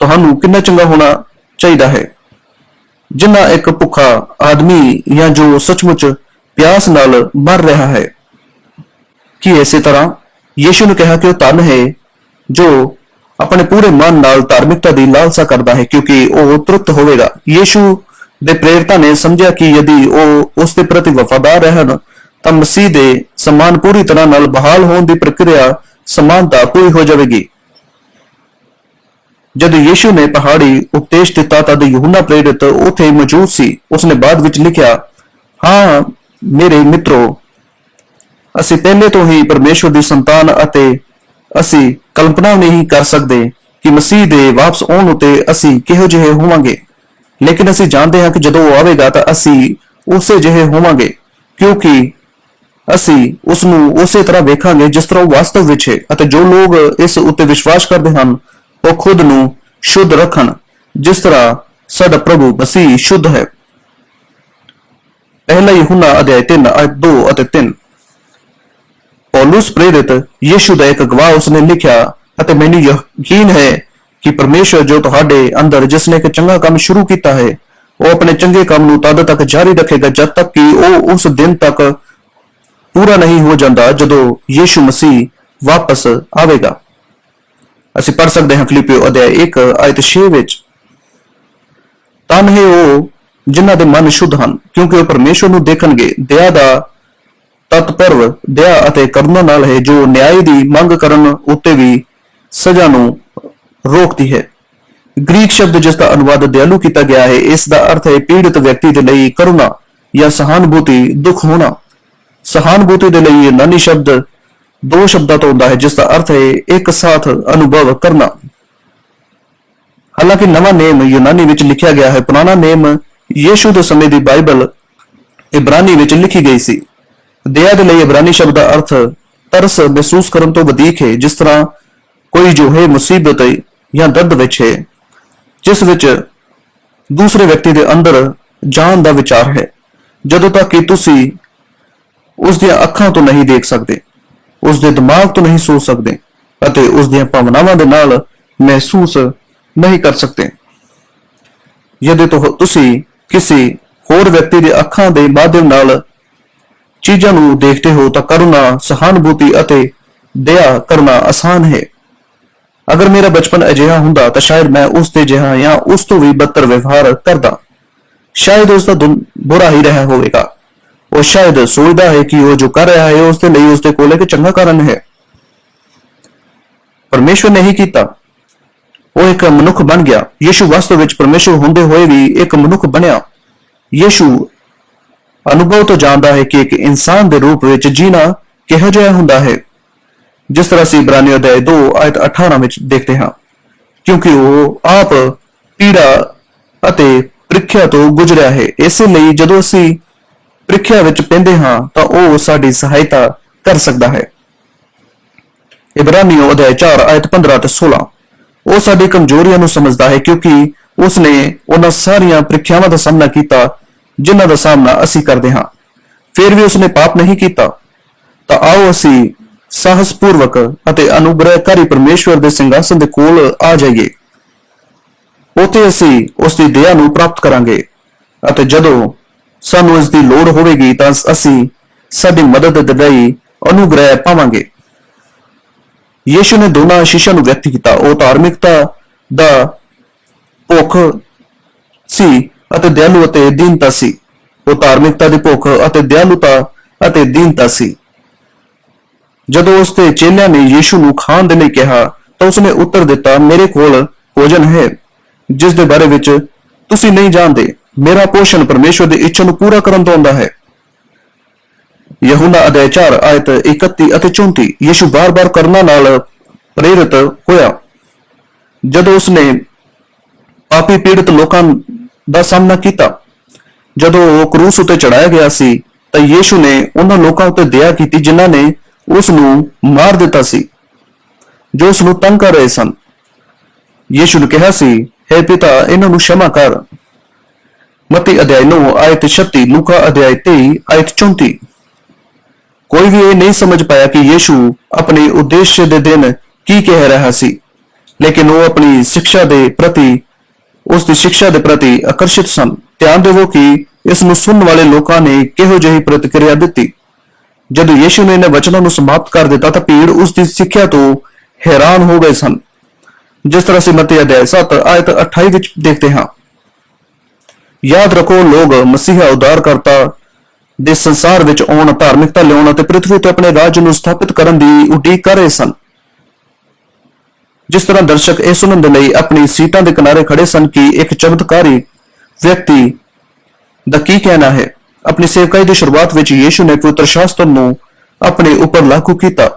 ਤੁਹਾਨੂੰ ਕਿੰਨਾ ਚੰਗਾ ਹੋਣਾ ਚਾਹੀਦਾ ਹੈ? ਜਿੰਨਾ ਇੱਕ ਭੁੱਖਾ ਆਦਮੀ ਜਾਂ ਜੋ ਸੱਚਮੁੱਚ ਪਿਆਸ ਨਾਲ ਮਰ ਰਿਹਾ ਹੈ। ਕਿ ਇਸੇ ਤਰ੍ਹਾਂ ਯੀਸ਼ੂ ਨੇ ਕਿਹਾ ਕਿ ਉਹ ਧਨ ਹੈ ਜੋ ਆਪਣੇ ਪੂਰੇ ਮਨ ਨਾਲ ਧਾਰਮਿਕਤਾ ਦੀ ਲਾਲਸਾ ਕਰਦਾ ਹੈ, ਕਿਉਂਕਿ ਉਹ ਤ੍ਰਿਪਤ ਹੋਵੇਗਾ। ਯੀਸ਼ੂ ਦੇ ਪ੍ਰੇਰਤਾ ਨੇ ਸਮਝਿਆ ਕਿ ਯਦि ਉਹ ਉਸ ਦੇ ਪ੍ਰਤੀ ਵਫਾਦਾਰ ਰਹਿਣ, ਤਾਂ ਮਸੀਹ ਦੇ ਸਮਾਨ ਪੂਰੀ ਤਰ੍ਹਾਂ ਨਾਲ ਬਹਾਲ ਹੋਣ ਦੀ ਪ੍ਰਕਿਰਿਆ ਸਮਾਨਤਾ ਪੂਰੀ ਹੋ ਜਾਵੇਗੀ। ਜਦ ਯੀਸ਼ੂ ਨੇ ਪਹਾੜੀ ਉਪਦੇਸ਼ ਦਿੱਤਾ, ਤਦ ਯਹੂਨਾ ਪ੍ਰੇਰਿਤ ਉਥੇ ਮੌਜੂਦ ਸੀ। ਉਸਨੇ ਬਾਅਦ ਵਿੱਚ ਲਿਖਿਆ, ਹਾਂ, ਮੇਰੇ ਮਿੱਤਰੋ, ਅਸੀਂ ਪਹਿਲੇ ਤੋਂ ਹੀ ਪਰਮੇਸ਼ਵਰ ਦੀ ਸੰਤਾਨ ਅਤੇ ਅਸੀਂ ਕਲਪਨਾ ਨਹੀਂ ਕਰ ਸਕਦੇ ਕਿ ਮਸੀਹ ਦੇ ਵਾਪਸ ਆਉਣ ਉਤੇ ਅਸੀਂ ਕਿਹੋ ਜਿਹੇ ਹੋਵਾਂਗੇ। ਲੇਕਿਨ ਅਸੀਂ ਜਾਣਦੇ ਹਾਂ ਕਿ ਜਦੋਂ ਉਹ ਆਵੇਗਾ ਤਾਂ ਅਸੀਂ ਉਸੇ ਜਿਹੇ ਹੋਵਾਂਗੇ, ਕਿਉਂਕਿ ਅਸੀਂ ਉਸ ਨੂੰ ਉਸੇ ਤਰ੍ਹਾਂ ਵੇਖਾਂਗੇ ਜਿਸ ਤਰ੍ਹਾਂ ਉਹ ਵਾਸਤਵ ਵਿੱਚ ਹੈ ਅਤੇ ਜੋ ਲੋਕ ਇਸ ਉੱਤੇ ਵਿਸ਼ਵਾਸ ਕਰਦੇ ਹਨ, ਉਹ ਖੁਦ ਨੂੰ ਸ਼ੁੱਧ ਰੱਖਣ, ਜਿਸ ਤਰ੍ਹਾਂ ਸਾਡਾ ਪ੍ਰਭੂ ਮਸੀਹ ਸ਼ੁੱਧ ਹੈ। ਪਹਿਲਾ ਯਹੂਨਾ ਅਧਿਆਇ 3 ਅਧ 2 ਅਤੇ 3 ਪੌਲੁਸ ਪ੍ਰੇਰਿਤ ਯੀਸ਼ੂ ਦਾ ਇੱਕ ਗਵਾਹ ਉਸਨੇ ਲਿਖਿਆ, ਅਤੇ ਮੈਨੂੰ ਯਕੀਨ ਹੈ ਕਿ ਪਰਮੇਸ਼ਵਰ ਜੋ ਤੁਹਾਡੇ ਅੰਦਰ ਜਿਸ ਨੇ ਇੱਕ ਚੰਗਾ ਕੰਮ ਸ਼ੁਰੂ ਕੀਤਾ ਹੈ, ਉਹ ਆਪਣੇ ਚੰਗੇ ਕੰਮ ਨੂੰ ਤਦ ਤੱਕ ਜਾਰੀ ਰੱਖੇਗਾ ਜਦ ਤੱਕ ਕਿ ਉਹ ਉਸ ਦਿਨ ਤੱਕ ਪੂਰਾ ਨਹੀਂ ਹੋ ਜਾਂਦਾ ਜਦੋਂ ਯੀਸ਼ੂ ਮਸੀਹ ਵਾਪਸ ਆਵੇਗਾ। ਅਸੀਂ ਪੜ ਸਕਦੇ ਹਾਂ ਫਿਲਿਪੀਓ ਅਧਿਆਇ 1 ਆਇਤ 6 ਵਿੱਚ। ਤਨ ਹੈ ਉਹ ਜਿਨ੍ਹਾਂ ਦੇ ਮਨ ਸ਼ੁੱਧ ਹਨ, ਕਿਉਂਕਿ ਉਹ ਪਰਮੇਸ਼ਵਰ ਨੂੰ ਦੇਖਣਗੇ। ਦਇਆ ਦਾ ਤਤਪਰਵ, ਦਇਆ ਅਤੇ ਕਰੁਣਾ ਨਾਲ ਹੈ, ਜੋ ਨਿਆਂ ਦੀ ਮੰਗ ਕਰਨ ਉੱਤੇ ਵੀ ਸਜ਼ਾ ਨੂੰ ਰੋਕਦੀ ਹੈ। ਗ੍ਰੀਕ ਸ਼ਬਦ ਜਿਸ ਦਾ ਅਨੁਵਾਦ ਦਿਆਲੂ ਕੀਤਾ ਗਿਆ ਹੈ, ਇਸ ਦਾ ਅਰਥ ਹੈ ਪੀੜਤ ਵਿਅਕਤੀ ਦੇ ਲਈ ਕਰੁਣਾ ਜਾਂ ਸਹਾਨੁਭੂਤੀ ਦੁੱਖ ਹੋਣਾ। ਸਹਾਨੁਭੂਤੀ ਦੇ ਲਈ ਯੂਨਾਨੀ ਸ਼ਬਦ ਦੋ ਸ਼ਬਦਾਂ ਤੋਂ ਹੁੰਦਾ ਹੈ ਜਿਸ ਦਾ ਅਰਥ ਹੈ ਇੱਕ ਸਾਥ ਅਨੁਭਵ ਕਰਨਾ। ਹਾਲਾਂਕਿ ਨਵਾਂ ਨੇਮ ਯੂਨਾਨੀ ਵਿੱਚ ਲਿਖਿਆ ਗਿਆ ਹੈ। ਪੁਰਾਣਾ ਨੇਮ ਯੀਸ਼ੂ ਦੇ ਸਮੇਂ ਦੀ ਬਾਈਬਲ ਇਬਰਾਨੀ ਵਿੱਚ ਲਿਖੀ ਗਈ ਸੀ। ਦਇਆ ਦੇ ਲਈ ਇਬਰਾਨੀ ਸ਼ਬਦ ਦਾ ਅਰਥ ਤਰਸ ਮਹਿਸੂਸ ਕਰਨ ਤੋਂ ਵਧੇਕ ਹੈ, ਜਿਸ ਤਰ੍ਹਾਂ ਕੋਈ ਜੋ ਹੈ ਮੁਸੀਬਤ ਜਾਂ ਦਰਦ ਵਿੱਚ ਹੈ, ਜਿਸ ਵਿੱਚ ਦੂਸਰੇ ਵਿਅਕਤੀ ਦੇ ਅੰਦਰ ਜਾਨ ਦਾ ਵਿਚਾਰ ਹੈ। ਜਦੋਂ ਤੱਕ ਕਿ ਤੁਸੀਂ ਉਸ ਦੀਆਂ ਅੱਖਾਂ ਤੋਂ ਨਹੀਂ ਦੇਖ ਸਕਦੇ ਉਸ ਦੇ ਦਿਮਾਗ ਤੋਂ ਨਹੀਂ ਸੋਚ ਸਕਦੇ ਅਤੇ ਉਸ ਦੀਆਂ ਭਾਵਨਾਵਾਂ ਦੇ ਨਾਲ ਮਹਿਸੂਸ ਨਹੀਂ ਕਰ ਸਕਦੇ। ਜਦੋਂ ਤੁਸੀਂ ਕਿਸੇ ਹੋਰ ਵਿਅਕਤੀ ਦੇ ਅੱਖਾਂ ਦੇ ਮਾਧਿਅਮ ਨਾਲ ਚੀਜ਼ਾਂ ਨੂੰ ਦੇਖਦੇ ਹੋ ਤਾਂ ਕਰੁਣਾ ਸਹਾਨੁਭੂਤੀ ਅਤੇ ਦਇਆ ਕਰਨਾ ਆਸਾਨ ਹੈ। ਅਗਰ ਮੇਰਾ ਬਚਪਨ ਅਜਿਹਾ ਹੁੰਦਾ ਤਾਂ ਸ਼ਾਇਦ ਮੈਂ ਉਸ ਦੇ ਜਿਹਾ ਜਾਂ ਉਸ ਤੋਂ ਵੀ ਬਦਤਰ ਵਿਵਹਾਰ ਕਰਦਾ। ਸ਼ਾਇਦ ਉਸ ਦਾ ਦੁਨ- ਬੁਰਾ ਹੀ ਰਿਹਾ ਹੋਵੇਗਾ। ਉਹ ਸ਼ਾਇਦ ਸੋਚਦਾ ਹੈ ਕਿ ਉਹ ਜੋ ਕਰ ਰਿਹਾ ਹੈ, ਉਸ ਦੇ ਲਈ ਉਸ ਦੇ ਕੋਲ ਇੱਕ ਚੰਗਾ ਕਾਰਨ ਹੈ। ਪਰਮੇਸ਼ਵਰ ਨੇ ਹੀ ਕੀਤਾ। ਉਹ ਇੱਕ ਮਨੁੱਖ ਬਣ ਗਿਆ। ਯੀਸ਼ੂ ਵਾਸਤਵ ਵਿੱਚ ਪਰਮੇਸ਼ਵਰ ਹੁੰਦੇ ਹੋਏ ਵੀ ਇੱਕ ਮਨੁੱਖ ਬਣਿਆ। ਯੀਸ਼ੂ ਅਨੁਭਵ ਤੋਂ ਜਾਣਦਾ ਹੈ ਕਿ ਇੱਕ ਇਨਸਾਨ ਦੇ ਰੂਪ ਵਿੱਚ ਜੀਣਾ ਕਿਹੋ ਜਿਹਾ ਹੁੰਦਾ ਹੈ। ਜਿਸ ਤਰ੍ਹਾਂ ਅਸੀਂ ਇਬਰਾਨੀ ਅਧਿਆਇ 2 ਆਇਤ 18 ਵਿੱਚ ਦੇਖਦੇ ਹਾਂ। ਕਿਉਂਕਿ ਉਹ ਆਪ ਪੀੜਾ ਅਤੇ ਪ੍ਰੀਖਿਆ ਤੋਂ ਗੁਜ਼ਰਿਆ ਹੈ। ਇਸੇ ਲਈ ਜਦੋਂ ਅਸੀਂ ਪ੍ਰੀਖਿਆ ਵਿੱਚ ਪੈਂਦੇ ਹਾਂ ਤਾਂ ਉਹ ਸਾਡੀ ਸਹਾਇਤਾ ਕਰ ਸਕਦਾ ਹੈ। ਇਬਰਾਨੀਓ ਅਧਿਆਇ 4 ਆਇਤ 15 ਤੇ 16 ਉਹ ਸਾਡੀ ਕਮਜ਼ੋਰੀਆਂ ਨੂੰ ਸਮਝਦਾ ਹੈ ਕਿਉਂਕਿ ਉਸ ਨੇ ਉਹਨਾਂ ਸਾਰੀਆਂ ਪ੍ਰੀਖਿਆਵਾਂ ਦਾ ਸਾਹਮਣਾ ਕੀਤਾ ਜਿਨ੍ਹਾਂ ਦਾ ਸਾਹਮਣਾ ਅਸੀਂ ਕਰਦੇ ਹਾਂ। ਫਿਰ ਵੀ ਉਸਨੇ ਪਾਪ ਨਹੀਂ ਕੀਤਾ। ਤਾਂ ਆਓ ਅਸੀਂ ਸਾਹਸਪੂਰਵਕ ਅਤੇ ਅਨੁਗ੍ਰਹਕਾਰੀ ਪਰਮੇਸ਼ਵਰ ਦੇ ਸਿੰਘਾਸਨ ਦੇ ਕੋਲ ਆ ਜਾਈਏ। ਉਥੇ ਅਸੀਂ ਉਸ ਦੀ ਦਇਆ ਨੂੰ ਪ੍ਰਾਪਤ ਕਰਾਂਗੇ ਅਤੇ ਜਦੋਂ ਸਾਨੂੰ ਇਸ ਦੀ ਲੋੜ ਹੋਵੇਗੀ ਤਾਂ ਅਸੀਂ ਸਾਡੀ ਮਦਦ ਲਈ ਅਨੁਗ੍ਰਹਿ ਪਾਵਾਂਗੇ। ਯੀਸ਼ੂ ਨੇ ਦੋਨਾਂ ਆਸ਼ੀਸ਼ਾਂ ਨੂੰ ਵਿਅਕਤ ਕੀਤਾ। ਉਹ ਧਾਰਮਿਕਤਾ ਦਾ ਭੁੱਖ ਸੀ ਅਤੇ ਦਿਆਲੂ ਅਤੇ ਦੀਨਤਾ ਸੀ। ਉਹ ਧਾਰਮਿਕਤਾ ਦੀ ਭੁੱਖ ਅਤੇ ਦਿਆਲੂਤਾ ਅਤੇ ਦੀਨਤਾ ਸੀ। ਜਦੋਂ ਉਸ ਦੇ ਚੇਲਿਆਂ ਨੇ ਯੀਸ਼ੂ ਨੂੰ ਖਾਣ ਦੇ ਲਈ ਕਿਹਾ, ਤਾਂ ਉਸਨੇ ਉੱਤਰ ਦਿੱਤਾ, ਮੇਰੇ ਕੋਲ ਭੋਜਨ ਹੈ, ਜਿਸ ਦੇ ਬਾਰੇ ਵਿੱਚ ਤੁਸੀਂ ਨਹੀਂ ਜਾਣਦੇ। ਮੇਰਾ ਪੋਸ਼ਣ ਪਰਮੇਸ਼ਵਰ ਦੀ ਇੱਛਾ ਨੂੰ ਪੂਰਾ ਕਰਨ ਤੋਂ ਆਉਂਦਾ ਹੈ। ਯਹੂਨਾ ਅਧਿਆਇ 4 ਆਇਤ 31 ਅਤੇ 34 ਯਿਸੂ ਬਾਰ-ਬਾਰ ਕਰਨਾ ਨਾਲ ਪ੍ਰੇਰਿਤ ਹੋਇਆ। ਜਦੋਂ ਉਸਨੇ ਪਾਪੀ ਪੀੜਤ ਲੋਕਾਂ ਦਾ ਸਾਹਮਣਾ ਕੀਤਾ, ਜਦੋਂ ਉਹ ਕਰੂਸ ਉਤੇ ਚੜਾਇਆ ਗਿਆ ਸੀ, ਤਾਂ ਯੀਸ਼ੂ ਨੇ ਉਹਨਾਂ ਲੋਕਾਂ ਉੱਤੇ ਦਇਆ ਕੀਤੀ ਜਿਨ੍ਹਾਂ ਨੇ ਉਸ ਨੂੰ ਮਾਰ ਦਿੱਤਾ ਸੀ, ਜੋ ਉਸ ਨੂੰ ਤੰਗ ਕਰ ਰਹੇ ਸਨ। ਯੀਸ਼ੂ ਨੇ ਕਿਹਾ ਸੀ हे ਪਿਤਾ, ਇਹਨਾਂ ਨੂੰ ਸ਼ਮਾ ਕਰ। ਮਤੀ ਅਧਿਆਇ 9 ਆਇਤ 36 ਲੂਕਾ ਅਧਿਆਇ 23 ਆਇਤ 34 ਕੋਈ ਵੀ ਇਹ ਨਹੀਂ ਸਮਝ ਪਾਇਆ ਕਿ ਯੀਸ਼ੂ ਆਪਣੇ ਉਦੇਸ਼ ਦੇ ਦਿਨ ਕੀ ਕਹਿ ਰਿਹਾ ਸੀ, ਲੇਕਿਨ ਉਹ ਆਪਣੀ ਸਿੱਖਿਆ ਦੇ ਪ੍ਰਤੀ, ਉਸ ਦੀ ਸਿੱਖਿਆ ਦੇ ਪ੍ਰਤੀ ਆਕਰਸ਼ਿਤ ਸਨ। ਧਿਆਨ ਦੇਵੋ ਕਿ ਇਸ ਨੂੰ ਸੁਣਨ ਵਾਲੇ ਲੋਕਾਂ ਨੇ ਕਿਹੋ ਜਿਹੀ ਪ੍ਰਤੀਕਿਰਿਆ ਦਿੱਤੀ। ਜਦੋਂ ਯੀਸ਼ੂ ਨੇ ਇਹਨਾਂ ਵਚਨਾਂ ਨੂੰ ਸਮਾਪਤ ਕਰ ਦਿੱਤਾ ਤਾਂ ਭੀੜ ਉਸ ਦੀ ਸਿੱਖਿਆ ਤੋਂ ਹੈਰਾਨ ਹੋ ਗਏ ਸਨ। ਜਿਸ ਤਰ੍ਹਾਂ ਅਸੀਂ ਮੱਤੀ ਅਧਿਆਇ 7 ਆਇਤ 28 ਵਿੱਚ ਦੇਖਦੇ ਹਾਂ। ਯਾਦ ਰੱਖੋ, ਲੋਕ ਮਸੀਹਾ ਉਦਾਰਕਰਤਾ ਦੇ ਸੰਸਾਰ ਵਿੱਚ ਆਉਣ, ਧਾਰਮਿਕਤਾ ਲਿਆਉਣ ਅਤੇ ਪ੍ਰithvi ਤੇ ਆਪਣੇ ਰਾਜ ਨੂੰ ਸਥਾਪਿਤ ਕਰਨ ਦੀ ਉਡੀਕ ਕਰ ਰਹੇ ਸਨ। ਜਿਸ ਤਰ੍ਹਾਂ ਦਰਸ਼ਕ ਇਹ ਸੁਣਨ ਦੇ ਲਈ ਆਪਣੀ ਸੀਟਾਂ ਦੇ ਕਿਨਾਰੇ ਖੜੇ ਸਨ ਕਿ ਇੱਕ ਚਮਤਕਾਰੀ ਵਿਅਕਤੀ ਦਾ ਕੀ ਕਹਿਣਾ ਹੈ। ਆਪਣੀ ਸੇਵਕਾਈ ਦੀ ਸ਼ੁਰੂਆਤ ਵਿੱਚ ਯੀਸ਼ੂ ਨੇ ਪਵਿੱਤਰ ਸ਼ਾਸਤਰ ਨੂੰ ਆਪਣੇ ਉੱਪਰ ਲਾਗੂ ਕੀਤਾ।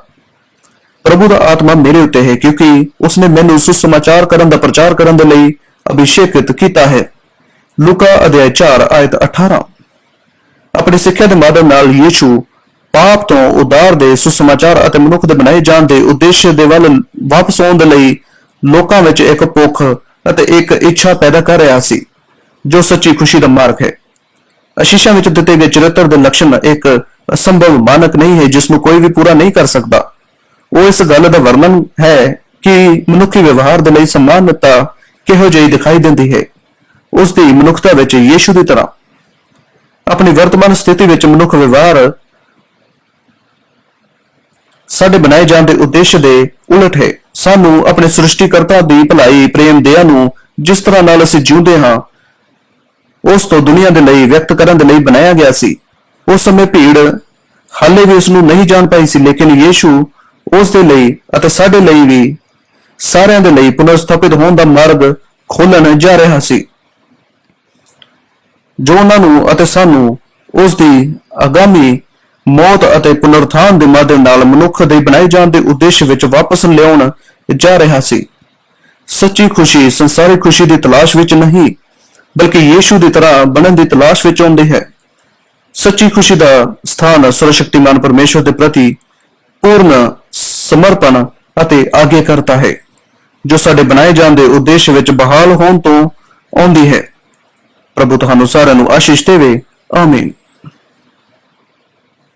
ਪ੍ਰਭੂ ਦਾ ਆਤਮਾ ਮੇਰੇ ਉੱਤੇ ਹੈ, ਕਿਉਂਕਿ ਉਸਨੇ ਮੈਨੂੰ ਸੁਸਮਾਚਾਰ ਕਰਨ ਦਾ ਪ੍ਰਚਾਰ ਕਰਨ ਦੇ ਲਈ ਅਭਿਸ਼ੇਕਿਤ ਕੀਤਾ ਹੈ। ਲੂਕਾ ਅਧਿਆਇ 4 ਆਇਤ 18 ਆਪਣੀ ਸਿੱਖਿਆ ਦੇ ਮਾਧਿਅਮ ਨਾਲ ਯੀਸ਼ੂ ਪਾਪ ਤੋਂ ਉਦਾਰ ਦੇ ਸੁਸਮਾਚਾਰ ਅਤੇ ਮਨੁੱਖ ਦੇ ਬਣਾਏ ਜਾਣ ਦੇ ਉਦੇਸ਼ ਦੇ ਵੱਲ ਵਾਪਸ ਆਉਣ ਦੇ ਲਈ ਲੋਕਾਂ ਵਿੱਚ ਇੱਕ ਭੁੱਖ ਅਤੇ ਇੱਕ ਇੱਛਾ ਪੈਦਾ ਕਰ ਰਿਹਾ ਸੀ, ਜੋ ਸੱਚੀ ਖੁਸ਼ੀ ਦਾ ਮਾਰਗ ਹੈ। ਅਸ਼ੀਸ਼ਾਂ ਵਿੱਚ ਦਿੱਤੇ ਗਏ ਚਰਿੱਤਰ ਦੇ ਲੱਛਣ ਇੱਕ ਅਸੰਭਵ ਮਾਨਕ ਨਹੀਂ ਹੈ, ਜਿਸ ਨੂੰ ਕੋਈ ਵੀ ਪੂਰਾ ਨਹੀਂ ਕਰ ਸਕਦਾ। ਉਹ ਇਸ ਗੱਲ ਦਾ ਵਰਣਨ ਹੈ ਕਿ ਮਨੁੱਖੀ ਵਿਵਹਾਰ ਦੇ ਲਈ ਸਮਾਨਤਾ ਕਿਹੋ ਜਿਹੀ ਦਿਖਾਈ ਦਿੰਦੀ ਹੈ। ਉਸ ਦੀ ਮਨੁੱਖਤਾ ਵਿੱਚ ਯੀਸ਼ੂ ਦੀ ਤਰ੍ਹਾਂ। ਆਪਣੀ ਵਰਤਮਾਨ ਸਥਿਤੀ ਵਿੱਚ ਮਨੁੱਖ ਵਿਵਹਾਰ ਸਾਡੇ ਬਣਾਏ ਜਾਣ ਦੇ ਉਦੇਸ਼ ਦੇ ਉਲਟ ਹੈ। ਸਾਨੂੰ ਆਪਣੇ ਸ੍ਰਿਸ਼ਟੀਕਰਤਾ ਦੀ ਭਲਾਈ, ਪ੍ਰੇਮ, ਦਇਆ ਨੂੰ ਜਿਸ ਤਰ੍ਹਾਂ ਨਾਲ ਅਸੀਂ ਜਿਉਂਦੇ ਹਾਂ, ਉਸ ਤੋਂ ਦੁਨੀਆ ਦੇ ਲਈ ਵਿਅਕਤ ਕਰਨ ਦੇ ਲਈ ਬਣਾਇਆ ਗਿਆ ਸੀ। ਉਸ ਸਮੇਂ ਭੀੜ ਹਾਲੇ ਵੀ ਉਸ ਨੂੰ ਨਹੀਂ ਜਾਣ ਪਾਈ ਸੀ, ਲੇਕਿਨ ਯੀਸ਼ੂ ਉਸ ਦੇ ਲਈ ਅਤੇ ਸਾਡੇ ਲਈ ਵੀ ਸਾਰਿਆਂ ਦੇ ਲਈ ਪੁਨਰ ਸਥਾਪਿਤ ਹੋਣ ਦਾ ਮਾਰਗ ਖੋਲਣ ਜਾ ਰਿਹਾ ਸੀ। ਜੋ ਉਹਨਾਂ ਨੂੰ ਅਤੇ ਸਾਨੂੰ ਉਸ ਦੀ ਆਗਾਮੀ ਮੌਤ ਅਤੇ ਪੁਨਰਥਾਨ ਦੇ ਮਾਧਿਅਮ ਨਾਲ ਮਨੁੱਖ ਦੇ ਬਣਾਏ ਜਾਣ ਦੇ ਉਦੇਸ਼ ਵਿੱਚ ਵਾਪਸ ਲਿਆਉਣ ਜਾ ਰਿਹਾ ਸੀ। ਸੱਚੀ ਖੁਸ਼ੀ ਸੰਸਾਰੀ ਖੁਸ਼ੀ ਦੀ ਤਲਾਸ਼ ਵਿੱਚ ਨਹੀਂ, ਬਲਕਿ ਯੀਸ਼ੂ ਦੀ ਤਰ੍ਹਾਂ ਬਣਨ ਦੀ ਤਲਾਸ਼ ਵਿੱਚ ਆਉਂਦੀ ਹੈ। ਸੱਚੀ ਖੁਸ਼ੀ ਦਾ ਸਥਾਨ ਸਰਵਸ਼ਕਤੀਮਾਨ ਪਰਮੇਸ਼ਵਰ ਦੇ ਪ੍ਰਤੀ ਪੂਰਨ ਸਮਰਪਣ ਅਤੇ ਆਗੇ ਕਰਤਾ ਹੈ, ਜੋ ਸਾਡੇ ਬਣਾਏ ਜਾਣ ਦੇ ਉਦੇਸ਼ ਵਿੱਚ ਬਹਾਲ ਹੋਣ ਤੋਂ ਆਉਂਦੀ ਹੈ। ਪ੍ਰਭੂ ਤੁਹਾਨੂੰ ਸਾਰਿਆਂ ਨੂੰ ਆਸ਼ੀਸ਼ ਦੇਵੇ ਆਮੀਨ